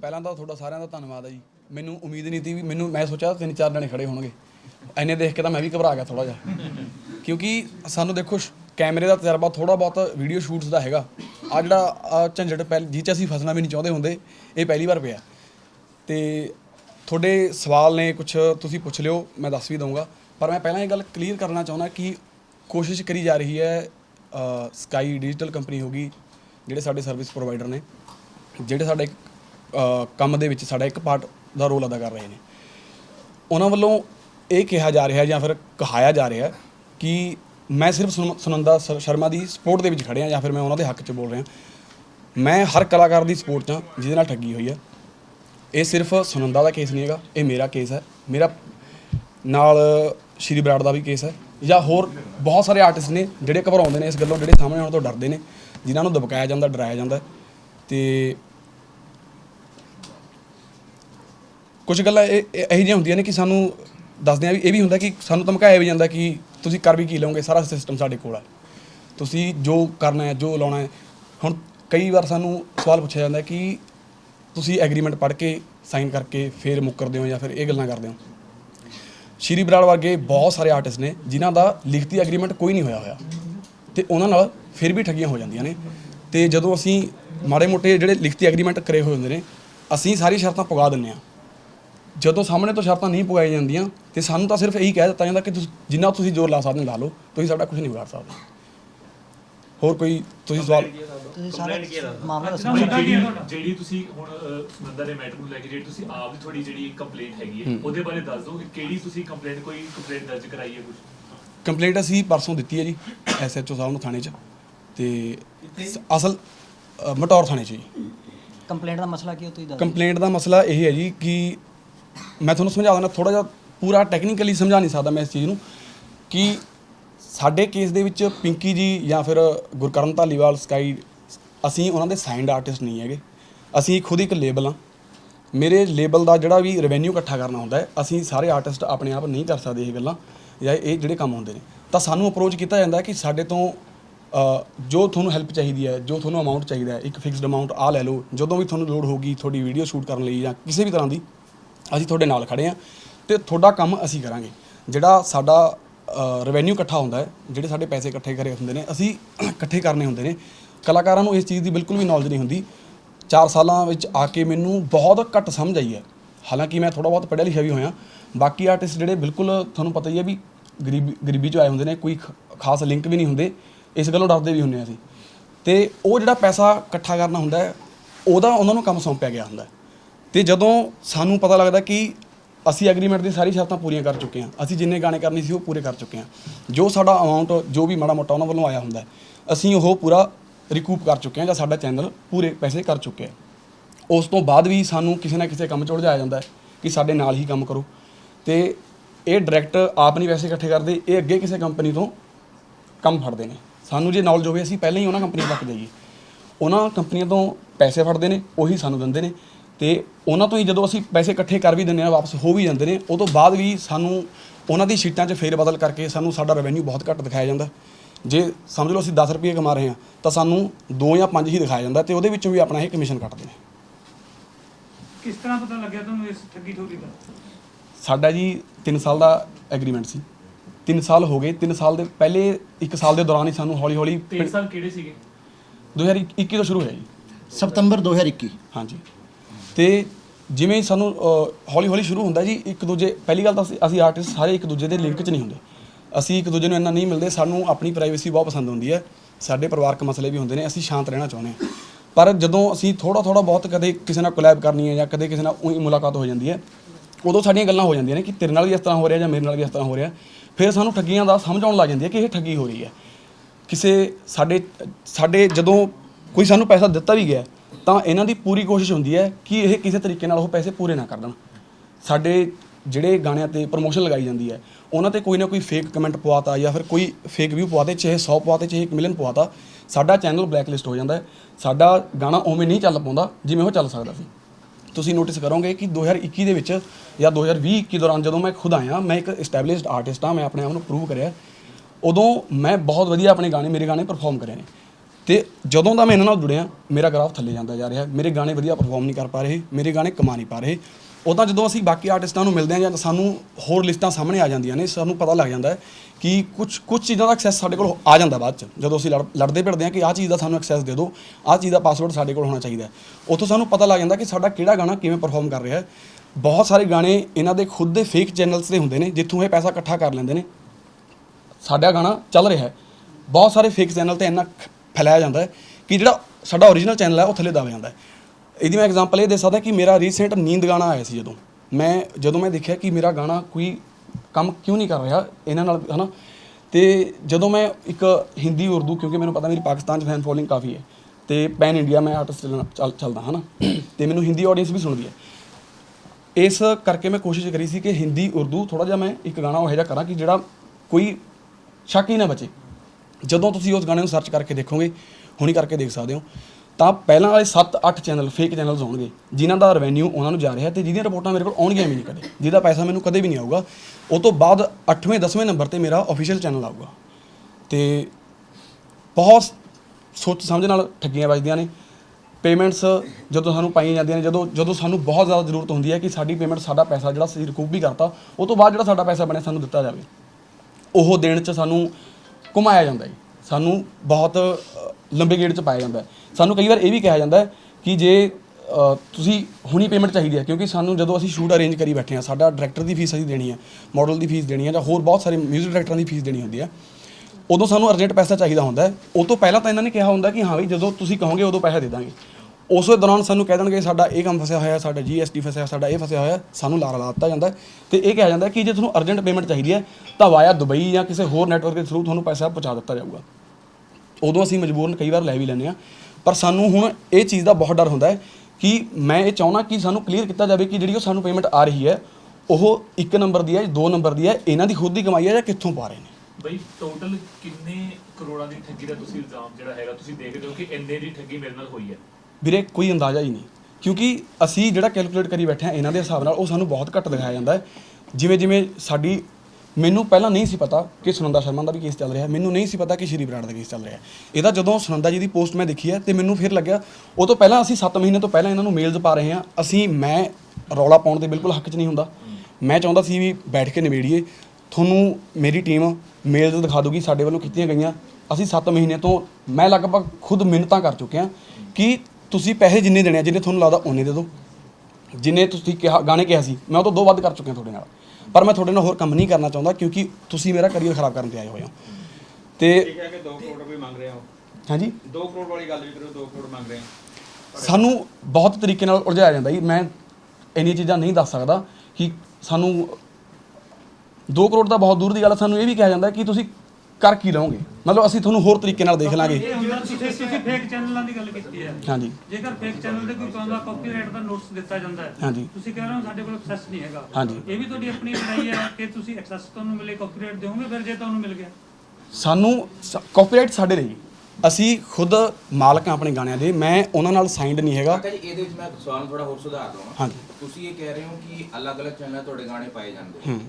ਪਹਿਲਾਂ ਤਾਂ ਤੁਹਾਡਾ ਸਾਰਿਆਂ ਦਾ ਧੰਨਵਾਦ ਹੈ ਜੀ। ਮੈਨੂੰ ਉਮੀਦ ਨਹੀਂ ਸੀ ਵੀ ਮੈਨੂੰ ਮੈਂ ਸੋਚਿਆ ਤਿੰਨ ਚਾਰ ਜਣੇ ਖੜੇ ਹੋਣਗੇ। ਐਨੇ ਦੇਖ ਕੇ ਤਾਂ ਮੈਂ ਵੀ ਘਬਰਾ ਗਿਆ ਥੋੜਾ ਜਿਹਾ। ਕਿਉਂਕਿ ਸਾਨੂੰ ਦੇਖੋ ਸ਼- ਕੈਮਰੇ ਦਾ ਤਜਰਬਾ ਥੋੜਾ ਬਹੁਤ ਵੀਡੀਓ ਸ਼ੂਟਸ ਦਾ ਹੈਗਾ। ਆ ਜਿਹੜਾ ਆਹ ਝੰਜਟ ਪਹਿਲ ਜਿਹ 'ਚ ਅਸੀਂ ਫਸਣਾ ਵੀ ਨਹੀਂ ਚਾਹੁੰਦੇ ਹੁੰਦੇ ਇਹ ਪਹਿਲੀ ਵਾਰ ਪਿਆ। ਤੇ ਤੁਹਾਡੇ ਸਵਾਲ ਨੇ ਕੁਝ ਤੁਸੀਂ ਪੁੱਛ ਲਿਓ ਮੈਂ ਦੱਸ ਵੀ ਦਊਂਗਾ। ਪਰ ਮੈਂ ਪਹਿਲਾਂ ਇਹ ਗੱਲ ਕਲੀਅਰ ਕਰਨਾ ਚਾਹੁੰਦਾ ਕਿ ਕੋਸ਼ਿਸ਼ ਕਰੀ ਜਾ ਰਹੀ ਹੈ ਸਕਾਈ ਡਿਜੀਟਲ ਕੰਪਨੀ ਹੋਗੀ ਜਿਹੜੇ ਸਾਡੇ ਸਰਵਿਸ ਪ੍ਰੋਵਾਈਡਰ ਨੇ। ਜਿਹੜੇ ਸਾਡੇ ਕੰਮ ਦੇ ਵਿੱਚ ਸਾਡਾ ਇੱਕ ਪਾਰਟ ਦਾ ਰੋਲ ਅਦਾ ਕਰ ਰਹੇ ਨੇ। ਉਹਨਾਂ ਵੱਲੋਂ ਇਹ ਕਿਹਾ ਜਾ ਰਿਹਾ ਜਾਂ ਫਿਰ ਕਹਾਇਆ ਜਾ ਰਿਹਾ ਕਿ ਮੈਂ ਸਿਰਫ ਸੁਨ- ਸੁਨੰਦਾ ਸ- ਸ਼ਰਮਾ ਦੀ ਸਪੋਰਟ ਦੇ ਵਿੱਚ ਖੜਿਆ ਜਾਂ ਫਿਰ ਮੈਂ ਉਹਨਾਂ ਦੇ ਹੱਕ 'ਚ ਬੋਲ ਰਿਹਾ। ਮੈਂ ਹਰ ਕਲਾਕਾਰ ਦੀ ਸਪੋਰਟ 'ਚ ਹਾਂ, ਜਿਹਦੇ ਨਾਲ ਠੱਗੀ ਹੋਈ ਹੈ। ਇਹ ਸਿਰਫ ਸੁਨੰਦਾ ਦਾ ਕੇਸ ਨਹੀਂ ਹੈਗਾ, ਇਹ ਮੇਰਾ ਕੇਸ ਹੈ। ਮੇਰਾ ਨਾਲ ਸ਼੍ਰੀ ਬਰਾੜ ਦਾ ਵੀ ਕੇਸ ਹੈ ਜਾਂ ਹੋਰ ਬਹੁਤ ਸਾਰੇ ਆਰਟਿਸਟ ਨੇ ਜਿਹੜੇ ਘਬਰਾਉਂਦੇ ਨੇ ਇਸ ਗੱਲੋਂ, ਜਿਹੜੇ ਸਾਹਮਣੇ ਆਉਣ ਤੋਂ ਡਰਦੇ ਨੇ, ਜਿਨ੍ਹਾਂ ਨੂੰ ਦਬਕਾਇਆ ਜਾਂਦਾ, ਡਰਾਇਆ ਜਾਂਦਾ। ਤੇ ਕੁਝ ਗੱਲਾਂ ਇਹ ਇਹ- ਇਹੋ ਜਿਹੀਆਂ ਹੁੰਦੀਆਂ ਨੇ ਕਿ ਸਾਨੂੰ ਦੱਸਦੇ ਆ ਵੀ ਇਹ ਵੀ ਹੁੰਦਾ ਕਿ ਸਾਨੂੰ ਧਮਕਾਇਆ ਵੀ ਜਾਂਦਾ ਕਿ ਤੁਸੀਂ ਕਰ ਵੀ ਕੀ ਲਓਗੇ, ਸਾਰਾ ਸਿਸਟਮ ਸਾਡੇ ਕੋਲ ਹੈ ਤੁਸੀਂ ਜੋ ਕਰਨਾ ਹੈ, ਜੋ ਲਾਉਣਾ ਹੈ, ਹੁਣ ਕਈ ਵਾਰ ਸਾਨੂੰ ਸਵਾਲ ਪੁੱਛਿਆ ਜਾਂਦਾ ਕਿ ਤੁਸੀਂ ਐਗਰੀਮੈਂਟ ਪੜ੍ਹ ਕੇ ਸਾਈਨ ਕਰਕੇ ਫਿਰ ਮੁੱਕਰਦੇ ਹੋ ਜਾਂ ਫਿਰ ਇਹ ਗੱਲਾਂ ਕਰਦੇ ਹੋ। ਸ਼੍ਰੀ ਬਰਾੜ ਵਰਗੇ ਬਹੁਤ ਸਾਰੇ ਆਰਟਿਸਟ ਨੇ ਜਿਨ੍ਹਾਂ ਦਾ ਲਿਖਤੀ ਐਗਰੀਮੈਂਟ ਕੋਈ ਨਹੀਂ ਹੋਇਆ ਹੋਇਆ। ਤੇ ਉਹਨਾਂ ਨਾਲ ਫਿਰ ਵੀ ਠੱਗੀਆਂ ਹੋ ਜਾਂਦੀਆਂ ਨੇ। ਤੇ ਜਦੋਂ ਅਸੀਂ ਮਾੜੇ ਮੋਟੇ ਜਿਹੜੇ ਲਿਖਤੀ ਐਗਰੀਮੈਂਟ ਕਰੇ ਹੋਏ ਹੁੰਦੇ ਨੇ, ਅਸੀਂ ਸਾਰੀ ਸ਼ਰਤਾਂ ਪੁਗਾ ਦਿੰਨੇ ਆ ਜਦੋਂ ਸਾਹਮਣੇ ਤੋਂ ਸ਼ਰਤਾਂ ਨਹੀਂ ਪੁਗਾਈਆਂ ਜਾਂਦੀਆਂ ਤੇ ਸਾਨੂੰ ਤਾਂ ਸਿਰਫ ਇਹੀ ਕਹਿ ਦਿੱਤਾ ਜਾਂਦਾ ਕਿ ਤੁਸੀਂ ਜਿੰਨਾ ਤੁਸੀਂ ਜ਼ੋਰ ਲਾ ਸਕਦੇ ਲਾ ਲਓ। ਤੁਸੀਂ ਸਾਡਾ ਕੁਝ ਨਹੀਂ ਵਿਗਾੜ ਸਕਦੇ। ਹੋਰ ਕੋਈ ਤੁਸੀਂ ਸਵਾਲ ਤੁਸੀਂ ਸਾਰਾ ਮਾਮਲਾ ਦੱਸੋ। ਜਿਹੜੀ ਜਿਹੜੀ ਤੁਸੀਂ ਹੁਣ ਸੁਨੰਦਾ ਦੇ ਮੈਟਰ ਨੂੰ ਲੈ ਕੇ ਜਿਹੜੀ ਤੁਸੀਂ ਆਪ ਦੀ ਤੁਹਾਡੀ ਜਿਹੜੀ ਕੰਪਲੇਂਟ ਹੈਗੀ ਹੈ ਉਹਦੇ ਬਾਰੇ ਦੱਸ ਦਿਓ ਕਿ ਕਿਹੜੀ ਤੁਸੀਂ ਕੰਪਲੇਂਟ ਕੋਈ ਕੰਪਲੇਂਟ ਦਰਜ ਕਰਾਈ ਹੈ ਕੁਝ ਕੰਪਲੇਂਟ ਅਸੀਂ ਪਰਸੋਂ ਦਿੱਤੀ ਹੈ ਜੀ ਐਸਐਚਓ ਸਾਹਿਬ ਨੂੰ ਥਾਣੇ 'ਚ। ਤੇ ਅਸਲ ਮਟੌਰ ਥਾਣੇ 'ਚ ਜੀ। ਕੰਪਲੇਂਟ ਦਾ ਮਸਲਾ ਕੀ ਹੈ ਤੁਸੀਂ ਦੱਸੋ। ਕੰਪਲੇਂਟ ਦਾ ਮਸਲਾ ਇਹ ਹੈ ਜੀ ਕਿ ਮੈਂ ਤੁਹਾਨੂੰ ਸਮਝਾ ਦਿੰਦਾ ਥੋੜਾ ਜਿਹਾ ਪੂਰਾ ਟੈਕਨੀਕਲੀ ਸਮਝਾ ਨਹੀਂ ਸਕਦਾ ਮੈਂ ਇਸ ਚੀਜ਼ ਨੂੰ ਕਿ ਸਾਡੇ ਕੇਸ ਦੇ ਵਿੱਚ ਪਿੰਕੀ ਜੀ ਜਾਂ ਫਿਰ ਗੁਰਕਰਨ ਧਾਲੀਵਾਲ, ਸਕਾਈ, ਅਸੀਂ ਉਹਨਾਂ ਦੇ ਸਾਈਨਡ ਆਰਟਿਸਟ ਨਹੀਂ ਹੈਗੇ। ਅਸੀਂ ਖੁਦ ਇੱਕ ਲੇਬਲ ਆ ਮੇਰੇ ਲੇਬਲ ਦਾ ਜਿਹੜਾ ਵੀ ਰੈਵਨਿਊ ਇਕੱਠਾ ਕਰਨਾ ਹੁੰਦਾ ਹੈ, ਅਸੀਂ ਸਾਰੇ ਆਰਟਿਸਟ ਆਪਣੇ ਆਪ ਨਹੀਂ ਕਰ ਸਕਦੇ ਇਹ ਗੱਲਾਂ ਜਾਂ ਇਹ ਜਿਹੜੇ ਕੰਮ ਹੁੰਦੇ ਨੇ। ਤਾਂ ਸਾਨੂੰ ਅਪਰੋਚ ਕੀਤਾ ਜਾਂਦਾ ਕਿ ਸਾਡੇ ਤੋਂ ਜੋ ਤੁਹਾਨੂੰ ਹੈਲਪ ਚਾਹੀਦੀ ਹੈ, ਜੋ ਤੁਹਾਨੂੰ ਅਮਾਉਂਟ ਚਾਹੀਦਾ ਹੈ, ਇੱਕ ਫਿਕਸਡ ਅਮਾਉਂਟ ਆ ਲੈ ਲਓ, ਜਦੋਂ ਵੀ ਤੁਹਾਨੂੰ ਲੋੜ ਹੋਗੀ ਤੁਹਾਡੀ ਵੀਡੀਓ ਸ਼ੂਟ ਕਰਨ ਲਈ ਜਾਂ ਕਿਸੇ ਵੀ ਤਰ੍ਹਾਂ ਦੀ ਅਸੀਂ ਤੁਹਾਡੇ ਨਾਲ ਖੜੇ ਆ ਤੇ ਤੁਹਾਡਾ ਕੰਮ ਅਸੀਂ ਕਰਾਂਗੇ। ਜਿਹੜਾ ਸਾਡਾ ਰੈਵਨਿਊ ਇਕੱਠਾ ਹੁੰਦਾ ਹੈ, ਜਿਹੜੇ ਸਾਡੇ ਪੈਸੇ ਇਕੱਠੇ ਕਰੇ ਹੁੰਦੇ ਨੇ, ਅਸੀਂ ਇਕੱਠੇ ਕਰਨੇ ਹੁੰਦੇ ਨੇ। ਕਲਾਕਾਰਾਂ ਨੂੰ ਇਸ ਚੀਜ਼ ਦੀ ਬਿਲਕੁਲ ਵੀ ਨੌਲੇਜ ਨਹੀਂ ਹੁੰਦੀ। 4 ਸਾਲਾਂ ਵਿੱਚ ਆ ਕੇ ਮੈਨੂੰ ਬਹੁਤ ਘੱਟ ਸਮਝ ਆਈ ਹੈ। ਹਾਲਾਂਕਿ ਮੈਂ ਥੋੜਾ ਬਹੁਤ ਪੜ੍ਹਿਆ ਲਿਖਿਆ ਵੀ ਹੋਇਆ। ਬਾਕੀ ਆਰਟਿਸਟ ਜਿਹੜੇ ਬਿਲਕੁਲ ਤੁਹਾਨੂੰ ਪਤਾ ਹੀ ਹੈ ਵੀ ਗਰੀਬੀ ਗਰੀਬੀ ਚੋਂ ਆਏ ਹੁੰਦੇ ਨੇ, ਕੋਈ ਖਾਸ ਲਿੰਕ ਵੀ ਨਹੀਂ ਹੁੰਦੇ। ਇਸ ਗੱਲੋਂ ਡਰਦੇ ਵੀ ਹੁੰਦੇ ਆ ਅਸੀਂ। ਤੇ ਉਹ ਜਿਹੜਾ ਪੈਸਾ ਇਕੱਠਾ ਕਰਨਾ ਹੁੰਦਾ ਹੈ, ਉਹਦਾ ਉਹਨਾਂ ਨੂੰ ਕੰਮ ਸੌਂਪਿਆ ਗਿਆ ਹੁੰਦਾ ਹੈ। ਤੇ ਜਦੋਂ ਸਾਨੂੰ ਪਤਾ ਲੱਗਦਾ ਕਿ ਅਸੀਂ ਐਗਰੀਮੈਂਟ ਦੀ ਸਾਰੀ ਸ਼ਰਤਾਂ ਪੂਰੀਆਂ ਕਰ ਚੁੱਕੇ ਹਾਂ, ਅਸੀਂ ਜਿੰਨੇ ਗਾਣੇ ਕਰਨੇ ਸੀ ਉਹ ਪੂਰੇ ਕਰ ਚੁੱਕੇ ਹਾਂ। ਜੋ ਸਾਡਾ ਅਮਾਉਂਟ ਜੋ ਵੀ ਮਾੜਾ ਮੋਟਾ ਉਹਨਾਂ ਵੱਲੋਂ ਆਇਆ ਹੁੰਦਾ ਅਸੀਂ ਉਹ ਪੂਰਾ ਰਿਕੂਪ ਕਰ ਚੁੱਕੇ ਹਾਂ ਜਾਂ ਸਾਡਾ ਚੈਨਲ ਪੂਰੇ ਪੈਸੇ ਕਰ ਚੁੱਕੇ ਉਸ ਤੋਂ ਬਾਅਦ ਵੀ ਸਾਨੂੰ ਕਿਸੇ ਨਾ ਕਿਸੇ ਕੰਮ 'ਚ ਉਲਝਾਇਆ ਜਾਂਦਾ ਕਿ ਸਾਡੇ ਨਾਲ ਹੀ ਕੰਮ ਕਰੋ। ਤੇ ਇਹ ਡਾਇਰੈਕਟ ਆਪ ਨਹੀਂ ਪੈਸੇ ਇਕੱਠੇ ਕਰਦੇ, ਇਹ ਅੱਗੇ ਕਿਸੇ ਕੰਪਨੀ ਤੋਂ ਕੰਮ ਫੜਦੇ ਨੇ। ਸਾਨੂੰ ਜੇ ਨੌਲੇਜ ਹੋਵੇ, ਅਸੀਂ ਪਹਿਲਾਂ ਹੀ ਉਹਨਾਂ ਕੰਪਨੀ ਤੱਕ ਜਾਈਏ ਉਹਨਾਂ ਕੰਪਨੀਆਂ ਤੋਂ ਪੈਸੇ ਫੜਦੇ ਨੇ, ਉਹੀ ਸਾਨੂੰ ਦਿੰਦੇ ਨੇ। ਤੇ ਉਹਨਾਂ ਤੋਂ ਹੀ ਜਦੋਂ ਅਸੀਂ ਪੈਸੇ ਇਕੱਠੇ ਕਰ ਵੀ ਦਿੰਦੇ ਆ ਵਾਪਸ ਹੋ ਵੀ ਜਾਂਦੇ ਨੇ ਉਹ ਤੋਂ ਬਾਅਦ ਵੀ ਸਾਨੂੰ ਉਹਨਾਂ ਦੀ ਸ਼ੀਟਾਂ 'ਚ ਫੇਰ ਬਦਲ ਕਰਕੇ ਸਾਨੂੰ ਸਾਡਾ ਰੈਵਨਿਊ ਬਹੁਤ ਘੱਟ ਦਿਖਾਇਆ ਜਾਂਦਾ। ਜੇ ਸਮਝ ਲਓ ਅਸੀਂ 10 ਰੁਪਏ ਕਮਾ ਰਹੇ ਹਾਂ ਤਾਂ ਸਾਨੂੰ 2 ਜਾਂ 5 ਹੀ ਦਿਖਾਇਆ ਜਾਂਦਾ ਤੇ ਉਹਦੇ ਵਿੱਚੋਂ ਵੀ ਆਪਣਾ ਇਹ ਕਮਿਸ਼ਨ ਕੱਟਦੇ ਨੇ। ਕਿਸ ਤਰ੍ਹਾਂ ਪਤਾ ਲੱਗਿਆ ਤੁਹਾਨੂੰ ਇਸ ਠੱਗੀ ਠੋਰੀ ਦਾ? ਸਾਡਾ ਜੀ 3 ਸਾਲ ਦਾ ਐਗਰੀਮੈਂਟ ਸੀ। 3 ਸਾਲ ਹੋ ਗਏ 3 ਸਾਲ ਦੇ ਪਹਿਲੇ 1 ਸਾਲ ਦੇ ਦੌਰਾਨ ਹੀ ਸਾਨੂੰ ਹੌਲੀ ਹੌਲੀ 3 ਸਾਲ ਕਿਹੜੇ ਸੀਗੇ? 2021 ਤੋਂ ਸ਼ੁਰੂ ਹੋਇਆ ਜੀ। ਸਤੰਬਰ 2021 ਹਾਂਜੀ। ਤੇ ਜਿਵੇਂ ਹੀ ਸਾਨੂੰ ਹੌਲੀ ਹੌਲੀ ਸ਼ੁਰੂ ਹੁੰਦਾ ਜੀ, ਇੱਕ ਦੂਜੇ, ਪਹਿਲੀ ਗੱਲ ਤਾਂ ਅਸੀਂ- ਅਸੀਂ ਆਰਟਿਸਟ ਸਾਰੇ ਇੱਕ ਦੂਜੇ ਦੇ ਲਿੰਕ 'ਚ ਨਹੀਂ ਹੁੰਦੇ। ਅਸੀਂ ਇੱਕ ਦੂਜੇ ਨੂੰ ਇੰਨਾ ਨਹੀਂ ਮਿਲਦੇ, ਸਾਨੂੰ ਆਪਣੀ ਪ੍ਰਾਈਵੇਸੀ ਬਹੁਤ ਪਸੰਦ ਹੁੰਦੀ ਹੈ। ਸਾਡੇ ਪਰਿਵਾਰਕ ਮਸਲੇ ਵੀ ਹੁੰਦੇ ਨੇ, ਅਸੀਂ ਸ਼ਾਂਤ ਰਹਿਣਾ ਚਾਹੁੰਦੇ ਹਾਂ। ਪਰ ਜਦੋਂ ਅਸੀਂ ਥੋੜਾ ਥੋੜਾ ਬਹੁਤ ਕਦੇ ਕਿਸੇ ਨਾਲ ਕੋਲੈਬ ਕਰਨੀ ਹੈ ਜਾਂ ਕਦੇ ਕਿਸੇ ਨਾਲ ਊਂ ਮੁਲਾਕਾਤ ਹੋ ਜਾਂਦੀ ਹੈ, ਉਦੋਂ ਸਾਡੀਆਂ ਗੱਲਾਂ ਹੋ ਜਾਂਦੀਆਂ ਨੇ ਕਿ ਤੇਰੇ ਨਾਲ ਵੀ ਇਸ ਤਰ੍ਹਾਂ ਹੋ ਰਿਹਾ ਜਾਂ ਮੇਰੇ ਨਾਲ ਵੀ ਇਸ ਤਰ੍ਹਾਂ ਹੋ ਰਿਹਾ। ਫਿਰ ਸਾਨੂੰ ਠੱਗੀਆਂ ਦਾ ਸਮਝ ਆਉਣ ਲੱਗ ਜਾਂਦੀ ਹੈ ਕਿ ਇਹ ਠੱਗੀ ਹੋ ਰਹੀ ਹੈ। ਕਿਸੇ ਸਾਡੇ ਸਾਡੇ ਜਦੋਂ ਕੋਈ ਸਾਨੂੰ ਪੈਸਾ ਦਿੱਤਾ ਵੀ ਗਿਆ ਤਾਂ ਇਹਨਾਂ ਦੀ ਪੂਰੀ ਕੋਸ਼ਿਸ਼ ਹੁੰਦੀ ਹੈ ਕਿ ਇਹ ਕਿਸੇ ਤਰੀਕੇ ਨਾਲ ਉਹ ਪੈਸੇ ਪੂਰੇ ਨਾ ਕਰ ਦੇਣ। ਸਾਡੇ ਜਿਹੜੇ ਗਾਣਿਆਂ ਤੇ ਪ੍ਰੋਮੋਸ਼ਨ ਲਗਾਈ ਜਾਂਦੀ ਹੈ, ਉਹਨਾਂ ਤੇ ਕੋਈ ਨਾ ਕੋਈ ਫੇਕ ਕਮੈਂਟ ਪਵਾਤਾ ਜਾਂ ਫਿਰ ਕੋਈ ਫੇਕ ਵਿਊ ਪਵਾਤੇ, ਚਾਹੇ 100 ਪਵਾਤੇ, ਚਾਹੇ 1 ਮਿਲੀਅਨ ਪਵਾਤਾ, ਸਾਡਾ ਚੈਨਲ ਬਲੈਕਲਿਸਟ ਹੋ ਜਾਂਦਾ ਹੈ। ਸਾਡਾ ਗਾਣਾ ਉਵੇਂ ਨਹੀਂ ਚੱਲ ਪਾਉਂਦਾ ਜਿਵੇਂ ਉਹ ਚੱਲ ਸਕਦਾ ਸੀ। ਤੁਸੀਂ ਨੋਟਿਸ ਕਰੋਗੇ ਕਿ 2021 ਦੇ ਵਿੱਚ ਜਾਂ 2020-21 ਦੌਰਾਨ ਜਦੋਂ ਮੈਂ ਖੁਦ ਆਇਆ, ਮੈਂ ਇੱਕ ਐਸਟੈਬਲਿਸ਼ਡ ਆਰਟਿਸਟ ਹਾਂ, ਮੈਂ ਆਪਣੇ ਆਪ ਨੂੰ ਪ੍ਰੂਵ ਕਰਿਆ। ਉਦੋਂ ਮੈਂ ਬਹੁਤ ਵਧੀਆ ਆਪਣੇ ਗਾਣੇ, ਮੇਰੇ ਗਾਣੇ ਪਰਫਾਰਮ ਕਰੇ ਨੇ। ਤੇ ਜਦੋਂ ਦਾ ਮੈਂ ਇਹਨਾਂ ਨਾਲ ਜੁੜਿਆ, ਮੇਰਾ ਗ੍ਰਾਫ ਥੱਲੇ ਜਾਂਦਾ ਜਾ ਰਿਹਾ। ਮੇਰੇ ਗਾਣੇ ਵਧੀਆ ਪਰਫਾਰਮ ਨਹੀਂ ਕਰ ਪਾ ਰਹੇ, ਮੇਰੇ ਗਾਣੇ ਕਮਾ ਨਹੀਂ ਪਾ ਰਹੇ। ਉਦਾਂ ਜਦੋਂ ਅਸੀਂ ਬਾਕੀ ਆਰਟਿਸਟਾਂ ਨੂੰ ਮਿਲਦੇ ਹਾਂ ਜਾਂ ਸਾਨੂੰ ਹੋਰ ਲਿਸਟਾਂ ਸਾਹਮਣੇ ਆ ਜਾਂਦੀਆਂ ਨੇ, ਸਾਨੂੰ ਪਤਾ ਲੱਗ ਜਾਂਦਾ ਹੈ ਕਿ ਕੁਝ ਕੁਝ ਚੀਜ਼ਾਂ ਦਾ ਐਕਸੈਸ ਸਾਡੇ ਕੋਲ ਆ ਜਾਂਦਾ ਬਾਅਦ ਚ। ਜਦੋਂ ਅਸੀਂ ਲੜ- ਲੜਦੇ ਭਿੜਦੇ ਹਾਂ ਕਿ ਆਹ ਚੀਜ਼ ਦਾ ਸਾਨੂੰ ਐਕਸੈਸ ਦੇ ਦਿਓ, ਆਹ ਚੀਜ਼ ਦਾ ਪਾਸਵਰਡ ਸਾਡੇ ਕੋਲ ਹੋਣਾ ਚਾਹੀਦਾ ਉੱਥੋਂ ਸਾਨੂੰ ਪਤਾ ਲੱਗ ਜਾਂਦਾ ਕਿ ਸਾਡਾ ਕਿਹੜਾ ਗਾਣਾ ਕਿਵੇਂ ਪਰਫਾਰਮ ਕਰ ਰਿਹਾ ਹੈ। ਬਹੁਤ ਸਾਰੇ ਗਾਣੇ ਇਹਨਾਂ ਦੇ ਖੁਦ ਦੇ ਫੇਕ ਚੈਨਲਸ ਤੇ ਹੁੰਦੇ ਨੇ, ਜਿੱਥੋਂ ਇਹ ਪੈਸਾ ਇਕੱਠਾ ਕਰ ਲੈਂਦੇ ਨੇ। ਸਾਡਾ ਗਾਣਾ ਚੱਲ ਰਿਹਾ ਹੈ। ਬਹੁਤ ਸਾਰੇ ਫੇਕ ਚੈਨਲ ਤੇ ਇੰਨਾ ਫੈਲਾਇਆ ਜਾਂਦਾ ਹੈ ਕਿ ਜਿਹੜਾ ਸਾਡਾ ਓਰੀਜਨਲ ਚੈਨਲ ਹੈ, ਉਹ ਥੱਲੇ ਦਬ ਜਾਂਦਾ ਹੈ। ਇਹਦੀ ਮੈਂ ਐਗਜ਼ਾਮਪਲ ਇਹ ਦੇ ਸਕਦਾ ਕਿ ਮੇਰਾ ਰੀਸੈਂਟ ਨੀਂਦ ਗਾਣਾ ਆਇਆ ਸੀ ਜਦੋਂ। ਮੈਂ ਜਦੋਂ ਮੈਂ ਦੇਖਿਆ ਕਿ ਮੇਰਾ ਗਾਣਾ ਕੋਈ ਕੰਮ ਕਿਉਂ ਨਹੀਂ ਕਰ ਰਿਹਾ ਇਹਨਾਂ ਨਾਲ, ਹਨਾ? ਤੇ ਜਦੋਂ ਮੈਂ ਇੱਕ ਹਿੰਦੀ, ਉਰਦੂ, ਕਿਉਂਕਿ ਮੈਨੂੰ ਪਤਾ ਮੇਰੀ ਪਾਕਿਸਤਾਨ 'ਚ ਫੈਨ ਫੋਲੋਇੰਗ ਕਾਫੀ ਹੈ, ਤੇ ਪੈਨ ਇੰਡੀਆ ਮੈਂ ਆਰਟਿਸਟ ਚੱਲਦਾ, ਹਨਾ? ਤੇ ਮੈਨੂੰ ਹਿੰਦੀ ਆਡੀਅנס ਵੀ ਸੁਣਦੀ ਹੈ। ਇਸ ਕਰਕੇ ਮੈਂ ਕੋਸ਼ਿਸ਼ ਕਰੀ ਸੀ ਕਿ ਹਿੰਦੀ, ਉਰਦੂ ਥੋੜਾ ਜਿਹਾ ਮੈਂ ਇੱਕ ਗਾਣਾ ਉਹ ਜਿਹਾ ਕਰਾਂ ਕਿ ਜਿਹੜਾ ਕੋਈ ਸ਼ੱਕ ਹੀ ਨਾ ਬਚੇ। ਜਦੋਂ ਤੁਸੀਂ ਉਸ ਗਾਣੇ ਨੂੰ ਸਰਚ ਕਰਕੇ ਦੇਖੋਗੇ, ਹੁਣੀ ਕਰਕੇ ਦੇਖ ਸਕਦੇ ਹੋ, ਤਾਂ ਪਹਿਲਾਂ ਵਾਲੇ 7-8 ਚੈਨਲ ਫੇਕ ਚੈਨਲਸ ਹੋਣਗੇ, ਜਿਨ੍ਹਾਂ ਦਾ ਰੈਵਨਿਊ ਉਹਨਾਂ ਨੂੰ ਜਾ ਰਿਹਾ ਤੇ ਜਿਹਦੀਆਂ ਰਿਪੋਰਟਾਂ ਮੇਰੇ ਕੋਲ ਆਉਣਗੀਆਂ ਵੀ ਨਹੀਂ ਕਦੇ, ਜਿਹਦਾ ਪੈਸਾ ਮੈਨੂੰ ਕਦੇ ਵੀ ਨਹੀਂ ਆਊਗਾ। ਉਹ ਤੋਂ ਬਾਅਦ 8ਵੇਂ 10ਵੇਂ ਨੰਬਰ ਤੇ ਮੇਰਾ ਅਫੀਸ਼ੀਅਲ ਚੈਨਲ ਆਊਗਾ। ਤੇ ਬਹੁਤ ਸੋਚ ਸਮਝ ਨਾਲ ਠੱਗੀਆਂ ਵੱਜਦੀਆਂ ਨੇ। ਪੇਮੈਂਟਸ ਜਦੋਂ ਸਾਨੂੰ ਪਾਈਆਂ ਜਾਂਦੀਆਂ ਨੇ, ਜਦੋਂ ਜਦੋਂ ਸਾਨੂੰ ਬਹੁਤ ਜ਼ਿਆਦਾ ਜ਼ਰੂਰਤ ਹੁੰਦੀ ਹੈ ਕਿ ਸਾਡੀ ਪੇਮੈਂਟ ਸਾਡਾ ਪੈਸਾ ਜਿਹੜਾ ਅਸੀਂ ਰਿਕੂਵ ਵੀ ਕਰਤਾ, ਉਹ ਤੋਂ ਬਾਅਦ ਜਿਹੜਾ ਸਾਡਾ ਪੈਸਾ ਬਣਿਆ ਸਾਨੂੰ ਦਿੱਤਾ ਜਾਵੇ। ਉਹ ਦੇਣ ਚ ਸਾਨੂੰ ਘੁਮਾਇਆ ਜਾਂਦਾ ਹੈ। ਸਾਨੂੰ ਬਹੁਤ ਲੰਬੇ ਗੇੜ ਚ ਪਾਇਆ ਜਾਂਦਾ ਹੈ। ਸਾਨੂੰ ਕਈ ਵਾਰ ਇਹ ਵੀ ਕਿਹਾ ਜਾਂਦਾ ਹੈ ਕਿ ਜੇ ਅ, ਤੁਸੀਂ ਹੁਣੀ ਪੇਮੈਂਟ ਚਾਹੀਦੀ ਹੈ ਕਿਉਂਕਿ ਸਾਨੂੰ ਜਦੋਂ ਅਸੀਂ ਸ਼ੂਟ ਅਰੇਂਜ ਕਰੀ ਬੈਠੇ ਹਾਂ ਸਾਡਾ ਡਾਇਰੈਕਟਰ ਦੀ ਫੀਸ ਅਸੀਂ ਦੇਣੀ ਹੈ ਮਾਡਲ ਦੀ ਫੀਸ ਦੇਣੀ ਹੈ ਜਾਂ ਹੋਰ ਬਹੁਤ ਸਾਰੇ ਮਿਊਜ਼ਿਕ ਡਾਇਰੈਕਟਰਾਂ ਦੀ ਫੀਸ ਦੇਣੀ ਹੁੰਦੀ ਹੈ ਉਦੋਂ ਸਾਨੂੰ ਅਰਜੈਂਟ ਪੈਸਾ ਚਾਹੀਦਾ ਹੁੰਦਾ ਹੈ। ਉਹ ਤੋਂ ਪਹਿਲਾਂ ਤਾਂ ਇਹਨਾਂ ਨੇ ਕਿਹਾ ਹੁੰਦਾ ਕਿ ਹਾਂ ਵੀ ਜਦੋਂ ਤੁਸੀਂ ਕਹੋਗੇ ਉਦੋਂ ਪੈਸਾ ਦੇ ਦਾਂਗੇ। ਉਸੇ ਦੌਰਾਨ ਸਾਨੂੰ ਕਹਿ ਦੇਣਗੇ ਸਾਡਾ ਇਹ ਕੰਮ ਫਸਿਆ ਹੋਇਆ, ਸਾਡਾ ਜੀਐਸਟੀ ਫਸਿਆ ਸਾਡਾ ਇਹ ਫਸਿਆ ਹੋਇਆ, ਸਾਨੂੰ ਲਾਰਾ ਲਾ ਦਿੱਤਾ ਜਾਂਦਾ ਹੈ। ਤੇ ਇਹ ਕਿਹਾ ਜਾਂਦਾ ਕਿ ਜੇ ਤੁਹਾਨੂੰ ਅਰਜੈਂਟ ਪੇਮੈਂਟ ਚਾਹੀਦੀ ਹੈ, ਤਾਂ ਵਾਇਆ ਦੁਬਈ ਜਾਂ ਕਿਸੇ ਹੋਰ ਨੈਟਵਰਕ ਦੇ ਥਰੂ ਤੁਹਾਨੂੰ ਪੈਸਾ ਪਹੁੰਚਾ ਦਿੱਤਾ ਜਾਊਗਾ। ਉਦੋਂ ਅਸੀਂ ਮਜਬੂਰਨ ਕਈ ਵਾਰ ਲੈ ਵੀ ਲੈਂਦੇ ਹਾਂ। ਪਰ ਸਾਨੂੰ ਹੁਣ ਇਹ ਚੀਜ਼ ਦਾ ਬਹੁਤ ਡਰ ਹੁੰਦਾ ਹੈ ਕਿ ਮੈਂ ਇਹ ਚਾਹੁੰਦਾ ਕਿ ਸਾਨੂੰ ਕਲੀਅਰ ਕੀਤਾ ਜਾਵੇ ਕਿ ਜਿਹੜੀ ਉਹ ਸਾਨੂੰ ਪੇਮੈਂਟ ਆ ਰਹੀ ਹੈ, ਉਹ ਇੱਕ ਨੰਬਰ ਦੀ ਹੈ, ਦੋ ਨੰਬਰ ਦੀ ਹੈ, ਇਹਨਾਂ ਦੀ ਖੁਦ ਦੀ ਕਮਾਈ ਹੈ ਜਾਂ ਕਿੱਥੋਂ ਪਾ ਰਹੇ ਨੇ। ਬਈ ਟੋਟਲ ਕਿੰਨੇ ਕਰੋੜਾਂ ਦੀ ਠੱਗੀ ਦਾ ਤੁਸੀਂ ਇਲਜ਼ਾਮ ਜਿਹੜਾ ਹੈਗਾ ਤੁਸੀਂ ਦੇਖਦੇ ਹੋ ਕਿ ਇੰਨੇ ਦੀ ਠੱਗੀ ਮੇਰੇ ਨਾਲ ਹੋਈ ਹੈ? ਵੀਰੇ, ਕੋਈ ਅੰਦਾਜ਼ਾ ਹੀ ਨਹੀਂ। ਕਿਉਂਕਿ ਅਸੀਂ ਜਿਹੜਾ ਕੈਲਕੂਲੇਟ ਕਰੀ ਬੈਠੇ ਹਾਂ, ਇਹਨਾਂ ਦੇ ਹਿਸਾਬ ਨਾਲ ਉਹ ਸਾਨੂੰ ਬਹੁਤ ਘੱਟ ਦਿਖਾਇਆ ਜਾਂਦਾ ਹੈ। ਜਿਵੇਂ ਜਿਵੇਂ ਸਾਡੀ ਮੈਨੂੰ ਪਹਿਲਾਂ ਨਹੀਂ ਸੀ ਪਤਾ ਕਿ ਸੁਨੰਦਾ ਸ਼ਰਮਾ ਦਾ ਵੀ ਕੇਸ ਚੱਲ ਰਿਹਾ ਮੈਨੂੰ ਨਹੀਂ ਸੀ ਪਤਾ ਕਿ ਸ਼੍ਰੀ ਬਰਾੜ ਦਾ ਕੇਸ ਚੱਲ ਰਿਹਾ ਇਹਦਾ ਜਦੋਂ ਸੁਨੰਦਾ ਜੀ ਦੀ ਪੋਸਟ ਮੈਂ ਦੇਖੀ ਹੈ ਤੇ ਮੈਨੂੰ ਫਿਰ ਲੱਗਿਆ, ਉਹ ਤੋਂ ਪਹਿਲਾਂ ਅਸੀਂ 7 ਮਹੀਨੇ ਤੋਂ ਪਹਿਲਾਂ ਇਹਨਾਂ ਨੂੰ ਮੇਲਸ ਪਾ ਰਹੇ ਹਾਂ। ਅਸੀਂ ਮੈਂ ਰੌਲਾ ਪਾਉਣ ਦੇ ਬਿਲਕੁਲ ਹੱਕ 'ਚ ਨਹੀਂ ਹੁੰਦਾ। ਮੈਂ ਚਾਹੁੰਦਾ ਸੀ ਵੀ ਬੈਠ ਕੇ ਨਿਬੇੜੀਏ। ਤੁਹਾਨੂੰ ਮੇਰੀ ਟੀਮ ਮੇਲਸ ਦਿਖਾ ਦੂਗੀ ਸਾਡੇ ਵੱਲੋਂ ਕੀਤੀਆਂ ਗਈਆਂ। ਅਸੀਂ 7 ਮਹੀਨੇ ਤੋਂ ਮੈਂ ਲਗਭਗ ਖੁਦ ਮਿਹਨਤਾਂ ਕਰ ਚੁੱਕਿਆ ਕਿ ਤੁਸੀਂ ਪੈਸੇ ਜਿੰਨੇ ਦੇਣੇ ਆ ਜਿੰਨੇ ਤੁਹਾਨੂੰ ਲੱਗਦਾ ਉਹਨੇ ਦੇ ਦਿਓ। ਜਿੰਨੇ ਤੁਸੀਂ ਕਿਹਾ ਗਾਣੇ ਕਿਹਾ ਸੀ ਮੈਂ ਉਹ ਤੋਂ ਦੋ ਵੱਧ ਕਰ ਚੁੱਕਿਆ ਤੁਹਾਡੇ ਨਾਲ। ਪਰ ਮੈਂ ਤੁਹਾਡੇ ਨਾਲ ਹੋਰ ਕੰਮ ਨਹੀਂ ਕਰਨਾ ਚਾਹੁੰਦਾ ਕਿਉਂਕਿ ਤੁਸੀਂ ਮੇਰਾ ਕਰੀਅਰ ਖਰਾਬ ਕਰਨ ਤੇ ਆਏ ਹੋਏ ਹੋ। ਤੇ ਠੀਕ ਹੈ ਕਿ 2 ਕਰੋੜ ਵੀ ਮੰਗ ਰਹੇ ਹੋ। ਹਾਂਜੀ? 2 2 ਕਰੋੜ ਵਾਲੀ ਗੱਲ ਵੀ ਕਰੋ 2 ਕਰੋੜ ਮੰਗ ਰਹੇ ਹੋ। ਸਾਨੂੰ ਬਹੁਤ ਤਰੀਕੇ ਨਾਲ ਉਲਝਾਇਆ ਜਾਂਦਾ ਜੀ। ਮੈਂ ਇੰਨੀਆਂ ਚੀਜ਼ਾਂ ਨਹੀਂ ਦੱਸ ਸਕਦਾ ਕਿ ਸਾਨੂੰ 2 ਕਰੋੜ ਦਾ ਬਹੁਤ ਦੂਰ ਦੀ ਗੱਲ ਸਾਨੂੰ ਇਹ ਵੀ ਕਿਹਾ ਜਾਂਦਾ ਕਿ ਤੁਸੀਂ ਕਰ ਕੀ ਲਓਗੇ ਮਤਲਬ ਅਸੀਂ ਤੁਹਾਨੂੰ ਹੋਰ ਤਰੀਕੇ ਨਾਲ ਦੇਖ ਲਾਂਗੇ। ਇਹ ਹੁੰਦਾ ਤੁਸੀਂ ਤੁਸੀਂ ਫੇਕ ਚੈਨਲਾਂ ਦੀ ਗੱਲ ਕੀਤੀ ਹੈ। ਹਾਂਜੀ। ਜੇਕਰ ਫੇਕ ਚੈਨਲ ਤੇ ਕੋਈ ਪਾਉਂਦਾ ਕਾਪੀਰਾਈਟ ਦਾ ਨੋਟਿਸ ਦਿੱਤਾ ਜਾਂਦਾ ਹੈ ਹਾਂਜੀ। ਤੁਸੀਂ ਕਹਿ ਰਹੇ ਹੋ ਸਾਡੇ ਕੋਲ ਐਕਸੈਸ ਨਹੀਂ ਹੈਗਾ। ਹਾਂਜੀ। ਇਹ ਵੀ ਤੁਹਾਡੀ ਆਪਣੀ ਲੜਾਈ ਹੈ ਕਿ ਤੁਸੀਂ ਐਕਸੈਸ ਤੁਹਾਨੂੰ ਮਿਲੇ ਕਾਪੀਰਾਈਟ ਦਿਓਗੇ ਫਿਰ ਜੇ ਤੁਹਾਨੂੰ ਮਿਲ ਗਿਆ। ਸਾਨੂੰ ਕਾਪੀਰਾਈਟ ਸਾਡੇ ਲਈ। ਅਸੀਂ ਖੁਦ ਮਾਲਕ ਹਾਂ ਆਪਣੇ ਗਾਣਿਆਂ ਦੇ। ਮੈਂ ਉਹਨਾਂ ਨਾਲ ਸਾਈਨਡ ਨਹੀਂ ਹੈਗਾ। ਕਾਕਾ ਜੀ ਇਹਦੇ ਵਿੱਚ ਮੈਂ ਸਵਾਲ ਥੋੜਾ ਹੋਰ ਸੁਧਾਰ ਦਵਾਂ। ਹਾਂਜੀ। ਤੁਸੀਂ ਇਹ ਕਹਿ ਰਹੇ ਹੋ ਕਿ ਅਲੱਗ-ਅਲੱਗ ਚੈਨਲ ਤੁਹਾਡੇ ਗਾਣੇ ਪਾਏ ਜਾਂਦੇ। ਹੂੰ।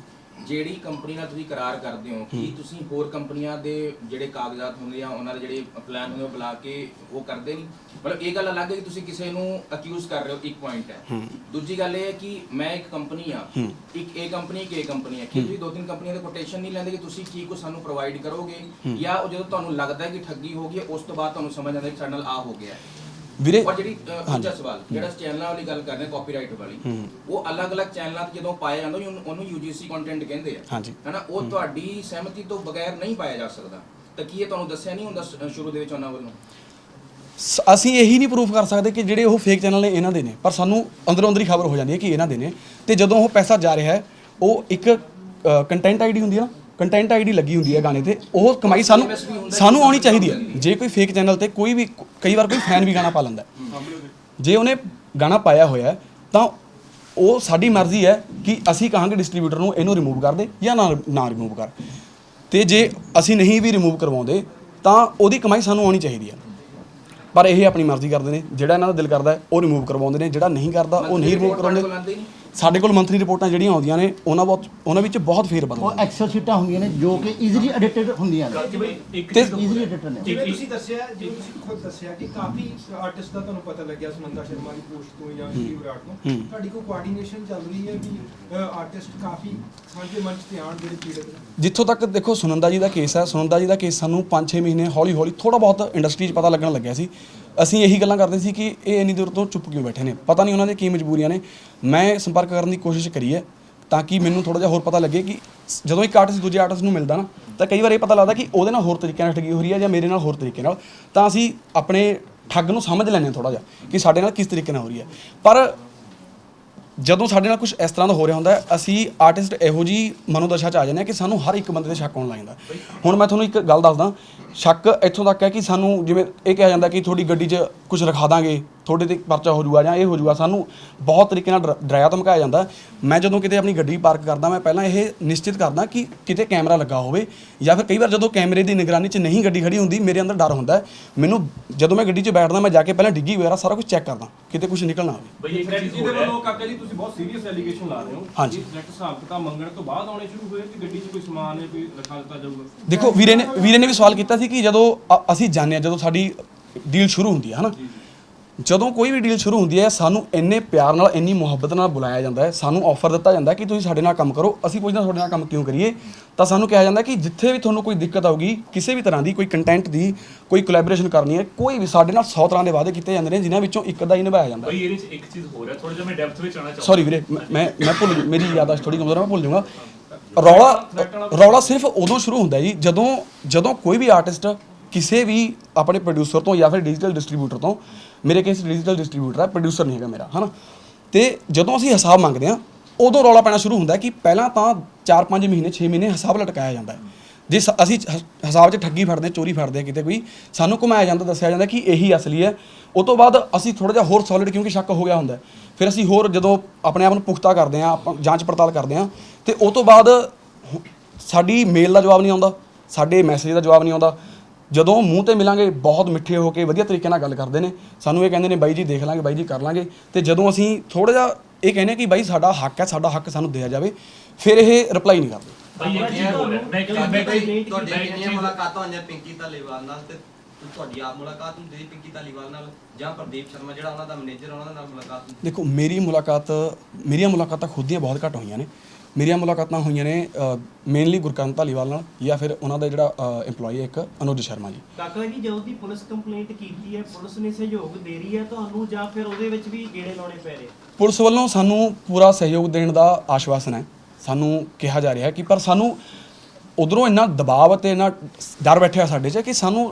ਜਿਹੜੀ ਕੰਪਨੀ ਨਾਲ ਤੁਸੀਂ ਕਰਾਰ ਕਰਦੇ ਹੋ ਕੀ ਤੁਸੀਂ ਹੋਰ ਕੰਪਨੀਆਂ ਦੇ ਜਿਹੜੇ ਕਾਗਜ਼ਾਤ ਹੁੰਦੇ ਆ ਉਹਨਾਂ ਦੇ ਜਿਹੜੇ ਪਲਾਨ ਹੁੰਦੇ ਆ, ਉਹ ਬੁਲਾ ਕੇ ਉਹ ਕਰਦੇ ਨਹੀਂ? ਮਤਲਬ ਇਹ ਗੱਲ ਅਲੱਗ ਹੈ ਕਿ ਤੁਸੀਂ ਕਿਸੇ ਨੂੰ ਅਕਿਊਜ਼ ਕਰ ਰਹੇ ਹੋ ਇੱਕ ਪੁਆਇੰਟ ਹੈ। ਦੂਜੀ ਗੱਲ ਇਹ ਹੈ ਕਿ ਮੈਂ ਇੱਕ ਕੰਪਨੀ ਆ। ਇੱਕ ਇਹ ਕੰਪਨੀ ਇਹ ਕੰਪਨੀ ਹੈ ਕਿ ਤੁਸੀਂ ਦੋ ਤਿੰਨ ਕੰਪਨੀਆਂ ਦੇ ਕੋਟੇਸ਼ਨ ਨਹੀਂ ਲੈਂਦੇ ਕਿ ਤੁਸੀਂ ਕੀ ਕੁਝ ਸਾਨੂੰ ਪ੍ਰੋਵਾਈਡ ਕਰੋਗੇ? ਜਾਂ ਉਹ ਜਦੋਂ ਤੁਹਾਨੂੰ ਲੱਗਦਾ ਹੈ ਕਿ ਠੱਗੀ ਹੋ ਗਈ ਉਸ ਤੋਂ ਬਾਅਦ ਤੁਹਾਨੂੰ ਸਮਝ ਆਉਂਦਾ ਕਿ ਸਾਡੇ ਨਾਲ ਆ ਹੋ ਗਿਆ ਹੈ। ਵੀਰੇ ਔਰ ਜਿਹੜੀ ਅ, ਦੂਜਾ ਸਵਾਲ ਜਿਹੜਾ ਚੈਨਲਾਂ ਵਾਲੀ ਗੱਲ ਕਰਦੇ ਆ ਕਾਪੀਰਾਈਟ ਵਾਲੀ ਉਹ ਅਲੱਗ-ਅਲੱਗ ਚੈਨਲਾਂ ਤੇ ਜਦੋਂ ਪਾਇਆ ਜਾਂਦਾ ਉਹਨੂੰ- ਉਹਨੂੰ UGC ਕੰਟੈਂਟ ਕਹਿੰਦੇ ਆ। ਹਾਂਜੀ। ਹੈਨਾ ਉਹ ਤੁਹਾਡੀ ਸਹਿਮਤੀ ਤੋਂ ਬਗੈਰ ਨਹੀਂ ਪਾਇਆ ਜਾ ਸਕਦਾ। ਤਾਂ ਕੀ ਇਹ ਤੁਹਾਨੂੰ ਦੱਸਿਆ ਨਹੀਂ ਹੁੰਦਾ ਸ- ਸ਼ੁਰੂ ਦੇ ਵਿੱਚ ਉਹਨਾਂ ਵੱਲੋਂ? ਸ- ਅਸੀਂ ਇਹੀ ਨਹੀਂ ਪ੍ਰੂਫ ਕਰ ਸਕਦੇ ਕਿ ਜਿਹੜੇ ਉਹ ਫੇਕ ਚੈਨਲ ਨੇ ਇਹਨਾਂ ਦੇ ਨੇ। ਪਰ ਸਾਨੂੰ ਅੰਦਰੋਂ ਅੰਦਰ ਹੀ ਖਬਰ ਹੋ ਜਾਂਦੀ ਹੈ ਕਿ ਇਹਨਾਂ ਦੇ ਨੇ। ਤੇ ਜਦੋਂ ਉਹ ਪੈਸਾ ਜਾ ਰਿਹਾ ਹੈ ਉਹ ਇੱਕ ਕੰਟੈਂਟ ਆਈਡੀ ਹੁੰਦੀ ਹੈ ਨਾ ਕੰਟੈਂਟ ਆਈਡੀ ਲੱਗੀ ਹੁੰਦੀ ਹੈ ਗਾਣੇ ਤੇ ਉਹ ਕਮਾਈ ਸਾਨੂੰ ਸਾਨੂੰ ਆਉਣੀ ਚਾਹੀਦੀ ਹੈ। ਜੇ ਕੋਈ ਫੇਕ ਚੈਨਲ ਤੇ ਕੋਈ ਵੀ ਕਈ ਵਾਰ ਕੋਈ ਫੈਨ ਵੀ ਗਾਣਾ ਪਾ ਲੈਂਦਾ। ਜੇ ਉਹਨੇ ਗਾਣਾ ਪਾਇਆ ਹੋਇਆ ਤਾਂ ਉਹ ਸਾਡੀ ਮਰਜ਼ੀ ਹੈ ਕਿ ਅਸੀਂ ਕਹਾਂਗੇ ਡਿਸਟ੍ਰੀਬਿਊਟਰ ਨੂੰ ਇਹਨੂੰ ਰਿਮੂਵ ਕਰ ਦੇ ਜਾਂ ਨਾ ਨਾ ਰਿਮੂਵ ਕਰ। ਤੇ ਜੇ ਅਸੀਂ ਨਹੀਂ ਵੀ ਰਿਮੂਵ ਕਰਵਾਉਂਦੇ ਤਾਂ ਉਹਦੀ ਕਮਾਈ ਸਾਨੂੰ ਆਉਣੀ ਚਾਹੀਦੀ ਹੈ। ਪਰ ਇਹ ਆਪਣੀ ਮਰਜ਼ੀ ਕਰਦੇ ਨੇ। ਜਿਹੜਾ ਇਹਨਾਂ ਦਾ ਦਿਲ ਕਰਦਾ ਉਹ ਰਿਮੂਵ ਕਰਵਾਉਂਦੇ ਨੇ। ਜਿਹੜਾ ਨਹੀਂ ਕਰਦਾ ਉਹ ਨਹੀਂ ਰਿਮੂਵ Report ਸਾਡੇ ਕੋਲ ਮੰਥਲੀ ਰਿਪੋਰਟਾਂ ਜਿਹੜੀਆਂ ਆਉਂਦੀਆਂ ਨੇ ਉਹਨਾਂ ਬਹੁਤ ਉਹਨਾਂ ਵਿੱਚ ਬਹੁਤ ਫੇਰ ਬਦਲ ਉਹ ਐਕਸਲ ਸ਼ੀਟਾਂ ਹੁੰਦੀਆਂ ਨੇ ਜੋ ਕਿ ਈਜ਼ੀਲੀ ਐਡਿਟਡ ਹੁੰਦੀਆਂ ਨੇ। ਕਿ ਬਈ ਇੱਕ ਤੇ- ਈਜ਼ੀਲੀ। ਐਡਿਟਡ ਨੇ। ਜਿਵੇਂ ਤੁਸੀਂ ਦੱਸਿਆ ਜਿਵੇਂ ਤੁਸੀਂ ਖੁਦ ਦੱਸਿਆ ਕਿ ਕਾਫੀ ਆਰਟਿਸਟ ਦਾ ਤੁਹਾਨੂੰ ਪਤਾ ਲੱਗਿਆ ਸੁਨੰਦਾ ਸ਼ਰਮਾ ਦੀ ਪੋਸਟ ਤੋਂ ਜਾਂ ਸ਼੍ਰੀ ਵਿਰਾਟ ਤੋਂ। ਤੁਹਾਡੀ ਕੋਈ ਕੋਆਰਡੀਨੇਸ਼ਨ ਚੱਲ ਰਹੀ ਹੈ ਕਿ ਆਰਟਿਸਟ ਕਾਫੀ ਸਾਂਝੇ ਮੰਚ ਤੇ ਆਉਣ ਜਿਹੜੇ ਪੀੜਤ ਨੇ? ਜਿੱਥੋਂ ਤੱਕ ਦੇਖੋ ਸੁਨੰਦਾ ਜੀ ਦਾ ਕੇਸ ਹੈ। ਸੁਨੰਦਾ ਜੀ ਦਾ ਕੇਸ ਸਾਨੂੰ 5-6 ਮਹੀਨੇ ਹੌਲੀ ਹੌਲੀ ਥੋੜਾ ਬਹੁਤ ਇੰਡਸਟਰੀ 'ਚ ਪਤਾ ਲੱਗਣ ਲੱਗਿਆ ਸੀ। ਅਸੀਂ ਇਹੀ ਗੱਲਾਂ ਕਰਦੇ ਸੀ ਕਿ ਇਹ ਇੰਨੀ ਦੂਰ ਤੋਂ ਚੁੱਪ ਕਿਉਂ ਬੈਠੇ ਨੇ? ਪਤਾ ਨਹੀਂ ਉਹਨਾਂ ਦੇ ਕੀ ਮਜਬੂਰੀਆਂ ਨੇ। ਮੈਂ ਸੰਪਰਕ ਕਰਨ ਦੀ ਕੋਸ਼ਿਸ਼ ਕਰੀ ਹੈ ਤਾਂ ਕਿ ਮੈਨੂੰ ਥੋੜਾ ਜਿਹਾ ਹੋਰ ਪਤਾ ਲੱਗੇ ਕਿ ਜਦੋਂ ਇੱਕ ਆਰਟਿਸਟ ਦੂਜੇ ਆਰਟਿਸਟ ਨੂੰ ਮਿਲਦਾ ਨਾ, ਤਾਂ ਕਈ ਵਾਰ ਇਹ ਪਤਾ ਲੱਗਦਾ ਕਿ ਉਹਦੇ ਨਾਲ ਹੋਰ ਤਰੀਕੇ ਨਾਲ ਠੱਗੀ ਹੋ ਰਹੀ ਹੈ ਜਾਂ ਮੇਰੇ ਨਾਲ ਹੋਰ ਤਰੀਕੇ ਨਾਲ। ਤਾਂ ਅਸੀਂ ਆਪਣੇ ਠੱਗ ਨੂੰ ਸਮਝ ਲੈਂਦੇ ਹਾਂ ਥੋੜਾ ਜਿਹਾ ਕਿ ਸਾਡੇ ਨਾਲ ਕਿਸ ਤਰੀਕੇ ਨਾਲ ਹੋ ਰਹੀ ਹੈ। ਪਰ ਜਦੋਂ ਸਾਡੇ ਨਾਲ ਕੁਝ ਇਸ ਤਰ੍ਹਾਂ ਦਾ ਹੋ ਰਿਹਾ ਹੁੰਦਾ ਹੈ, ਅਸੀਂ ਆਰਟਿਸਟ ਇਹੋ ਜੀ ਮਨੋਦਸ਼ਾ ਚ ਆ ਜਾਂਦੇ ਹਾਂ ਕਿ ਸਾਨੂੰ ਹਰ ਇੱਕ ਬੰਦੇ ਤੇ ਸ਼ੱਕ ਆਉਣ ਲੱਗ ਜਾਂਦਾ ਹੁਣ ਮੈਂ ਤੁਹਾਨੂੰ ਇੱਕ ਗੱਲ ਦੱਸਦਾ, ਸ਼ੱਕ ਇੱਥੋਂ ਤੱਕ ਹੈ ਕਿ ਸਾਨੂੰ ਜਿਵੇਂ ਇਹ ਕਿਹਾ ਜਾਂਦਾ ਕਿ ਤੁਹਾਡੀ ਗੱਡੀ 'ਚ ਕੁਝ ਰਖਾ ਦਾਂਗੇ ਤੁਹਾਡੇ ਤੇ ਪਰਚਾ ਹੋ ਜਾਊਗਾ ਜਾਂ ਇਹ ਹੋ ਜਾਊਗਾ ਸਾਨੂੰ ਬਹੁਤ ਤਰੀਕੇ ਨਾਲ ਡਰ- ਡਰਾਇਆ ਧਮਕਾਇਆ ਜਾਂਦਾ। ਮੈਂ ਜਦੋਂ ਕਿਤੇ ਆਪਣੀ ਗੱਡੀ ਪਾਰਕ ਕਰਦਾ ਮੈਂ ਪਹਿਲਾਂ ਇਹ ਨਿਸ਼ਚਿਤ ਕਰਦਾ ਕਿ ਕਿਤੇ ਕੈਮਰਾ ਲੱਗਾ ਹੋਵੇ ਜਾਂ ਫਿਰ ਕਈ ਵਾਰ ਜਦੋਂ ਕੈਮਰੇ ਦੀ ਨਿਗਰਾਨੀ 'ਚ ਨਹੀਂ ਗੱਡੀ ਖੜੀ ਹੁੰਦੀ ਮੇਰੇ ਅੰਦਰ ਡਰ ਹੁੰਦਾ। ਮੈਨੂੰ ਜਦੋਂ ਮੈਂ ਗੱਡੀ 'ਚ ਬੈਠਦਾ ਮੈਂ ਜਾ ਕੇ ਪਹਿਲਾਂ ਡਿੱਗੀ ਵਗੈਰਾ ਸਾਰਾ ਕੁਝ ਚੈੱਕ ਕਰਦਾ ਕਿਤੇ ਕੁਝ ਨਿਕਲ ਨਾ ਆਵੇ ਬਈ ਇੱਕ ਜੀ ਦੇ ਵੱਲੋਂ ਕਾਕਾ ਜੀ ਤੁਸੀਂ ਬਹੁਤ ਸੀਰੀਅਸ ਐਲੀਗੇਸ਼ਨ ਲਾ ਰਹੇ ਹੋ ਹਾਂਜੀ। ਸਿਲੈਕਟ ਹਿਸਾਬ ਕਿਤਾਬ ਮੰਗਣ ਤੋਂ ਬਾਅਦ ਆਉਣੇ ਸ਼ੁਰੂ ਹੋਏ ਕਿ ਗੱਡੀ 'ਚ ਕੋਈ ਸਮਾਨ ਹੈ ਕੋਈ ਰਖਾ ਦਿੱਤਾ ਜਾਊਗਾ? ਦੇਖੋ ਵੀਰੇ ਨੇ ਵੀਰੇ ਨੇ ਵੀ ਸਵਾਲ ਕੀਤਾ ਸੀ ਕਿ ਜਦੋਂ ਅ- ਅਸੀਂ ਜਾਣਦੇ ਹਾਂ ਜਦੋਂ ਸਾਡੀ ਡੀਲ ਸ਼ੁਰੂ ਹੁੰਦੀ ਹੈ ਹਨਾ? ਜਦੋਂ ਕੋਈ ਵੀ ਡੀਲ ਸ਼ੁਰੂ ਹੁੰਦੀ ਹੈ ਸਾਨੂੰ ਇੰਨੇ ਪਿਆਰ ਨਾਲ ਇੰਨੀ ਮੁਹੱਬਤ ਨਾਲ ਬੁਲਾਇਆ ਜਾਂਦਾ ਹੈ ਸਾਨੂੰ ਆਫਰ ਦਿੱਤਾ ਜਾਂਦਾ ਹੈ ਕਿ ਤੁਸੀਂ ਸਾਡੇ ਨਾਲ ਕੰਮ ਕਰੋ ਅਸੀਂ ਪੁੱਛਦੇ ਹਾਂ ਤੁਹਾਡੇ ਨਾਲ ਕੰਮ ਕਿਉਂ ਕਰੀਏ ਤਾਂ ਸਾਨੂੰ ਕਿਹਾ ਜਾਂਦਾ ਕਿ ਜਿੱਥੇ ਵੀ ਤੁਹਾਨੂੰ ਕੋਈ ਦਿੱਕਤ ਆਊਗੀ ਕਿਸੇ ਵੀ ਤਰ੍ਹਾਂ ਦੀ ਕੋਈ ਕੰਟੈਂਟ ਦੀ ਕੋਈ ਕੋਲੈਬੋਰੇਸ਼ਨ ਕਰਨੀ ਹੈ ਕੋਈ ਵੀ ਸਾਡੇ ਨਾਲ 100 ਤਰ੍ਹਾਂ ਦੇ ਵਾਅਦੇ ਕੀਤੇ ਜਾਂਦੇ ਨੇ ਜਿਨ੍ਹਾਂ ਵਿੱਚੋਂ ਇੱਕ ਦਾ ਹੀ ਨਿਭਾਇਆ ਜਾਂਦਾ ਹੈ। ਬਈ ਇਹਦੇ ਚ ਇੱਕ ਚੀਜ਼ ਹੋਰ ਹੈ ਥੋੜਾ ਜਿਹਾ ਮੈਂ ਡੈਪਥ ਵਿੱਚ ਆਣਾ ਚਾਹੁੰਦਾ। ਸੌਰੀ ਵੀਰੇ ਮੈਂ ਮੈਂ ਭੁੱਲ ਮੇਰੀ ਯਾਦਾਸ਼ਤ ਥੋੜੀ ਕਮਜ਼ੋਰ ਹੈ ਮੈਂ ਭੁੱਲ ਜਾਊਂਗਾ। ਰੌਲਾ ਰੌਲਾ ਸਿਰਫ ਉਦੋਂ ਸ਼ੁਰੂ ਹੁੰਦਾ ਜੀ ਜਦੋਂ ਜਦੋਂ ਕੋਈ ਵੀ ਆਰਟਿਸਟ ਕਿਸੇ ਵੀ ਆਪਣੇ ਪ੍ਰੋਡਿਊਸਰ ਤੋਂ ਜਾਂ ਫਿਰ ਡਿਜੀਟਲ ਡਿਸਟ੍ਰੀਬਿਊਟਰ ਤੋਂ ਮੇਰੇ ਕੇਸ ਡਿਜੀਟਲ ਡਿਸਟ੍ਰੀਬਿਊਟਰ ਹੈ ਪ੍ਰੋਡਿਊਸਰ ਨਹੀਂ ਹੈਗਾ ਮੇਰਾ, ਹਨਾ? ਤੇ ਜਦੋਂ ਅਸੀਂ ਹਿਸਾਬ ਮੰਗਦੇ ਹਾਂ, ਉਦੋਂ ਰੌਲਾ ਪੈਣਾ ਸ਼ੁਰੂ ਹੁੰਦਾ ਕਿ ਪਹਿਲਾਂ ਤਾਂ 4-5 ਮਹੀਨੇ 6 ਮਹੀਨੇ ਹਿਸਾਬ ਲਟਕਾਇਆ ਜਾਂਦਾ ਹੈ। ਜੇ ਸ- ਅਸੀਂ ਹ- ਹਿਸਾਬ 'ਚ ਠੱਗੀ ਫੜਦੇ, ਚੋਰੀ ਫੜਦੇ ਕਿਤੇ ਕੋਈ, ਸਾਨੂੰ ਘੁਮਾਇਆ ਜਾਂਦਾ, ਦੱਸਿਆ ਜਾਂਦਾ ਕਿ ਇਹੀ ਅਸਲੀ ਹੈ। ਉਸ ਤੋਂ ਬਾਅਦ ਅਸੀਂ ਥੋੜਾ ਜਿਹਾ ਹੋਰ ਸੋਲਿਡ ਕਿਉਂਕਿ ਸ਼ੱਕ ਹੋ ਗਿਆ ਹੁੰਦਾ ਫਿਰ ਅਸੀਂ ਹੋਰ ਜਦੋਂ ਆਪਣੇ ਆਪ ਨੂੰ ਪੁਖਤਾ ਕਰਦੇ ਹਾਂ, ਆਪਾਂ ਜਾਂਚ ਪੜਤਾਲ ਕਰਦੇ ਹਾਂ, ਤੇ ਉਸ ਤੋਂ ਬਾਅਦ ਸਾਡੀ ਮੇਲ ਦਾ ਜਵਾਬ ਨਹੀਂ ਆਉਂਦਾ, ਸਾਡੇ ਮੈਸੇਜ ਦਾ ਜਵਾਬ ਨਹੀਂ ਆਉਂਦਾ ਜਦੋਂ ਮੂੰਹ ਤੇ ਮਿਲਾਂਗੇ ਬਹੁਤ ਮਿੱਠੇ ਹੋ ਕੇ ਵਧੀਆ ਤਰੀਕੇ ਨਾਲ ਗੱਲ ਕਰਦੇ ਨੇ। ਸਾਨੂੰ ਇਹ ਕਹਿੰਦੇ ਨੇ ਬਾਈ ਜੀ ਦੇਖ ਲਾਂਗੇ ਬਾਈ ਜੀ ਕਰ ਲਾਂਗੇ। ਤੇ ਜਦੋਂ ਅਸੀਂ ਥੋੜਾ ਜਿਹਾ ਇਹ ਕਹਿੰਦੇ ਕਿ ਬਾਈ ਸਾਡਾ ਹੱਕ ਹੈ ਸਾਡਾ ਹੱਕ ਸਾਨੂੰ ਦਿਆ ਜਾਵੇ ਫਿਰ ਇਹ ਰਿਪਲਾਈ ਨਹੀਂ ਕਰਦੇ। ਬਈ ਇੱਕ ਚੀਜ਼ ਹੋਰ ਹੈ ਮੈਂ ਇੱਕ ਤੁਹਾਡੀ ਮੈਂ ਤੁਹਾਡੀ ਮੈਂ ਇੱਕ ਕਿੰਨੀਆਂ ਚੀਜ਼ ਮੁਲਾਕਾਤਾਂ ਹੋਈਆਂ ਪਿੰਕੀ ਧਾਲੀਵਾਲ ਨਾਲ ਤੇ ਤੁਹਾਡੀ ਆਪ ਮੁਲਾਕਾਤ ਹੁੰਦੀ ਪਿੰਕੀ ਧਾਲੀਵਾਲ ਨਾਲ? ਜਾਂ ਪ੍ਰਦੀਪ ਸ਼ਰਮਾ ਜਿਹੜਾ ਉਹਨਾਂ ਦਾ ਮੈਨੇਜਰ ਉਹਨਾਂ ਦੇ ਨਾਲ ਮੁਲਾਕਾਤ ਹੁੰਦੀ ਦੇਖੋ ਮੇਰੀ ਮੁਲਾਕਾਤ ਮੇਰੀਆਂ ਮੁਲਾਕਾਤਾਂ ਖੁਦ ਦੀਆਂ ਬਹੁਤ ਘੱਟ ਹੋਈਆਂ ਨੇ। ਮੇਰੀਆਂ ਮੁਲਾਕਾਤਾਂ ਹੋਈਆਂ ਨੇ ਮੇਨਲੀ ਗੁਰਕਰਨ ਧਾਲੀਵਾਲ ਨਾਲ ਜਾਂ ਫਿਰ ਉਹਨਾਂ ਦਾ ਜਿਹੜਾ EMPLOYE ਇੱਕ ਅਨੁਜ ਸ਼ਰਮਾ ਜੀ। ਕਾਕਾ ਜੀ ਜਦੋਂ ਦੀ ਪੁਲਿਸ ਕੰਪਲੇਂਟ ਕੀਤੀ ਹੈ ਪੁਲਿਸ ਨੇ ਸਹਿਯੋਗ ਦੇ ਰਹੀ ਹੈ ਤੁਹਾਨੂੰ ਜਾਂ ਫਿਰ ਉਹਦੇ ਵਿੱਚ ਵੀ ਗੇੜੇ ਲਾਉਣੇ ਪੈ ਰਹੇ? ਪੁਲਿਸ ਵੱਲੋਂ ਸਾਨੂੰ ਪੂਰਾ ਸਹਿਯੋਗ ਦੇਣ ਦਾ ਆਸ਼ਵਾਸਨ ਹੈ। ਸਾਨੂੰ ਕਿਹਾ ਜਾ ਰਿਹਾ ਕਿ ਪਰ ਸਾਨੂੰ ਉਧਰੋਂ ਇੰਨਾ ਦਬਾਅ ਅਤੇ ਇੰਨਾ ਡਰ ਬੈਠਿਆ ਸਾਡੇ 'ਚ ਕਿ ਸਾਨੂੰ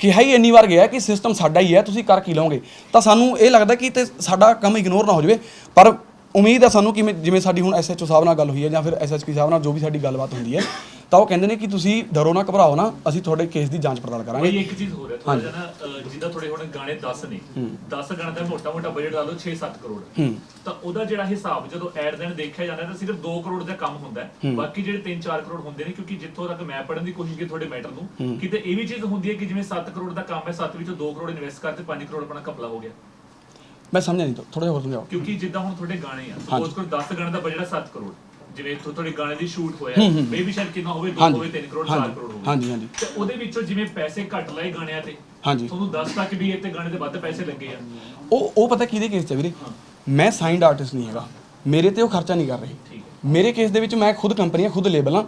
ਕਿਹਾ ਹੀ ਇੰਨੀ ਵਾਰ ਗਿਆ ਕਿ ਸਿਸਟਮ ਸਾਡਾ ਹੀ ਹੈ ਤੁਸੀਂ ਕਰ ਕੀ ਲਓਗੇ? ਤਾਂ ਸਾਨੂੰ ਇਹ ਲੱਗਦਾ ਕਿ ਤੇ ਸਾਡਾ ਕੰਮ ਇਗਨੋਰ ਨਾ ਹੋ ਜਾਵੇ ਪਰ ਉਮੀਦ ਹੈ ਸਾਨੂੰ ਕਿ ਜਿਵੇਂ ਸਾਡੀ ਹੁਣ ਐਸਐਚਓ ਸਾਹਿਬ ਨਾਲ ਗੱਲ ਹੋਈ ਹੈ ਜਾਂ ਫਿਰ ਐਸਐਸਪੀ ਸਾਹਿਬ ਨਾਲ ਜੋ ਵੀ ਸਾਡੀ ਗੱਲਬਾਤ ਹੁੰਦੀ ਹੈ ਤਾਂ ਉਹ ਕਹਿੰਦੇ ਨੇ ਕਿ ਤੁਸੀਂ ਡਰੋ ਨਾ ਘਬਰਾਓ ਨਾ ਅਸੀਂ ਤੁਹਾਡੇ ਕੇਸ ਦੀ ਜਾਂਚ ਪੜਤਾਲ ਬਈ ਕਰਾਂਗੇ ਇੱਕ ਚੀਜ਼ ਹੋਰ ਹੈ ਥੋੜਾ ਜਿਹਾ ਨਾ ਅਹ, ਜਿੱਦਾਂ ਥੋੜੇ ਹੁਣ ਗਾਣੇ 10 ਨੇ 10 ਗਾਣੇ ਦਾ ਮੋਟਾ ਮੋਟਾ ਬਜਟ ਲਾ ਲਓ 6-7 ਕਰੋੜ। ਤਾਂ ਉਹਦਾ ਜਿਹੜਾ ਹਿਸਾਬ ਜਦੋਂ ਐਡ ਦੇਣ ਦੇਖਿਆ ਜਾਂਦਾ ਤਾਂ ਸਿਰਫ 2 ਕਰੋੜ ਦਾ ਕੰਮ ਹੁੰਦਾ ਬਾਕੀ ਜਿਹੜੇ 3-4 ਕਰੋੜ ਹੁੰਦੇ ਨੇ ਕਿਉਂਕਿ ਜਿੱਥੋਂ ਤੱਕ ਮੈਂ ਪੜਨ ਦੀ ਕੋਸ਼ਿਸ਼ ਕੀਤੀ ਤੁਹਾਡੇ ਮੈਟਰ ਨੂੰ ਕਿਤੇ ਇਹ ਵੀ ਚੀਜ਼ ਹੁੰਦੀ ਹੈ ਕਿ ਜਿਵੇਂ 7 ਕਰੋੜ ਦਾ ਕੰਮ ਹੈ 7 ਵਿੱਚੋਂ 2 ਕਰੋੜ ਇਨਵੈਸਟ ਕਰਤੇ 5 ਕਰੋੜ ਆਪਣਾ ਕਪਲਾ ਹੋ ਗਿਆ। ਮੈਂ ਸਮਝਿਆ ਨਹੀਂ ਥੋੜਾ ਜਿਹਾ ਹੋਰ ਸਮਝਾਓ। ਕਿਉਂਕਿ ਜਿੱਦਾਂ ਹੁਣ ਤੁਹਾਡੇ ਗਾਣੇ ਆ। ਸਪੋਜ਼ ਕਰੋ 10 ਗਾਣੇ ਦਾ ਬਜਟ ਹੈ 7 ਕਰੋੜ। ਜਿਵੇਂ ਇੱਥੋਂ ਤੁਹਾਡੇ ਗਾਣੇ ਦੀ ਸ਼ੂਟ ਹੋਇਆ ਮੇ ਵੀ ਸ਼ਾਇਦ ਕਿੰਨਾ ਹੋਵੇ 2 ਹਾਂਜੀ। ਹੋਵੇ 3 ਕਰੋੜ 4 ਹਾਂਜੀ। ਕਰੋੜ ਹੋਵੇ। ਹਾਂਜੀ, ਹਾਂਜੀ। ਤੇ ਉਹਦੇ ਵਿੱਚੋਂ ਜਿਵੇਂ ਪੈਸੇ ਘੱਟ ਲਾਏ ਗਾਣਿਆਂ ਤੇ ਹਾਂਜੀ। ਤੁਹਾਨੂੰ 10 ਤੱਕ ਵੀ ਇੱਥੇ ਗਾਣੇ ਦੇ ਵੱਧ ਪੈਸੇ ਲੱਗੇ ਆ। ਉਹ ਉਹ ਪਤਾ ਕਿਹਦੇ ਕੇਸ 'ਚ ਹੈ ਵੀਰੇ? ਮੈਂ ਸਾਈਨਡ ਆਰਟਿਸਟ ਨਹੀਂ ਹੈਗਾ। ਮੇਰੇ ਤੇ ਉਹ ਖਰਚਾ ਨਹੀਂ ਕਰ ਰਹੇ। ਮੇਰੇ ਕੇਸ ਦੇ ਵਿੱਚ ਮੈਂ ਖੁਦ ਕੰਪਨੀ ਹਾਂ ਖੁਦ ਲੇਬਲ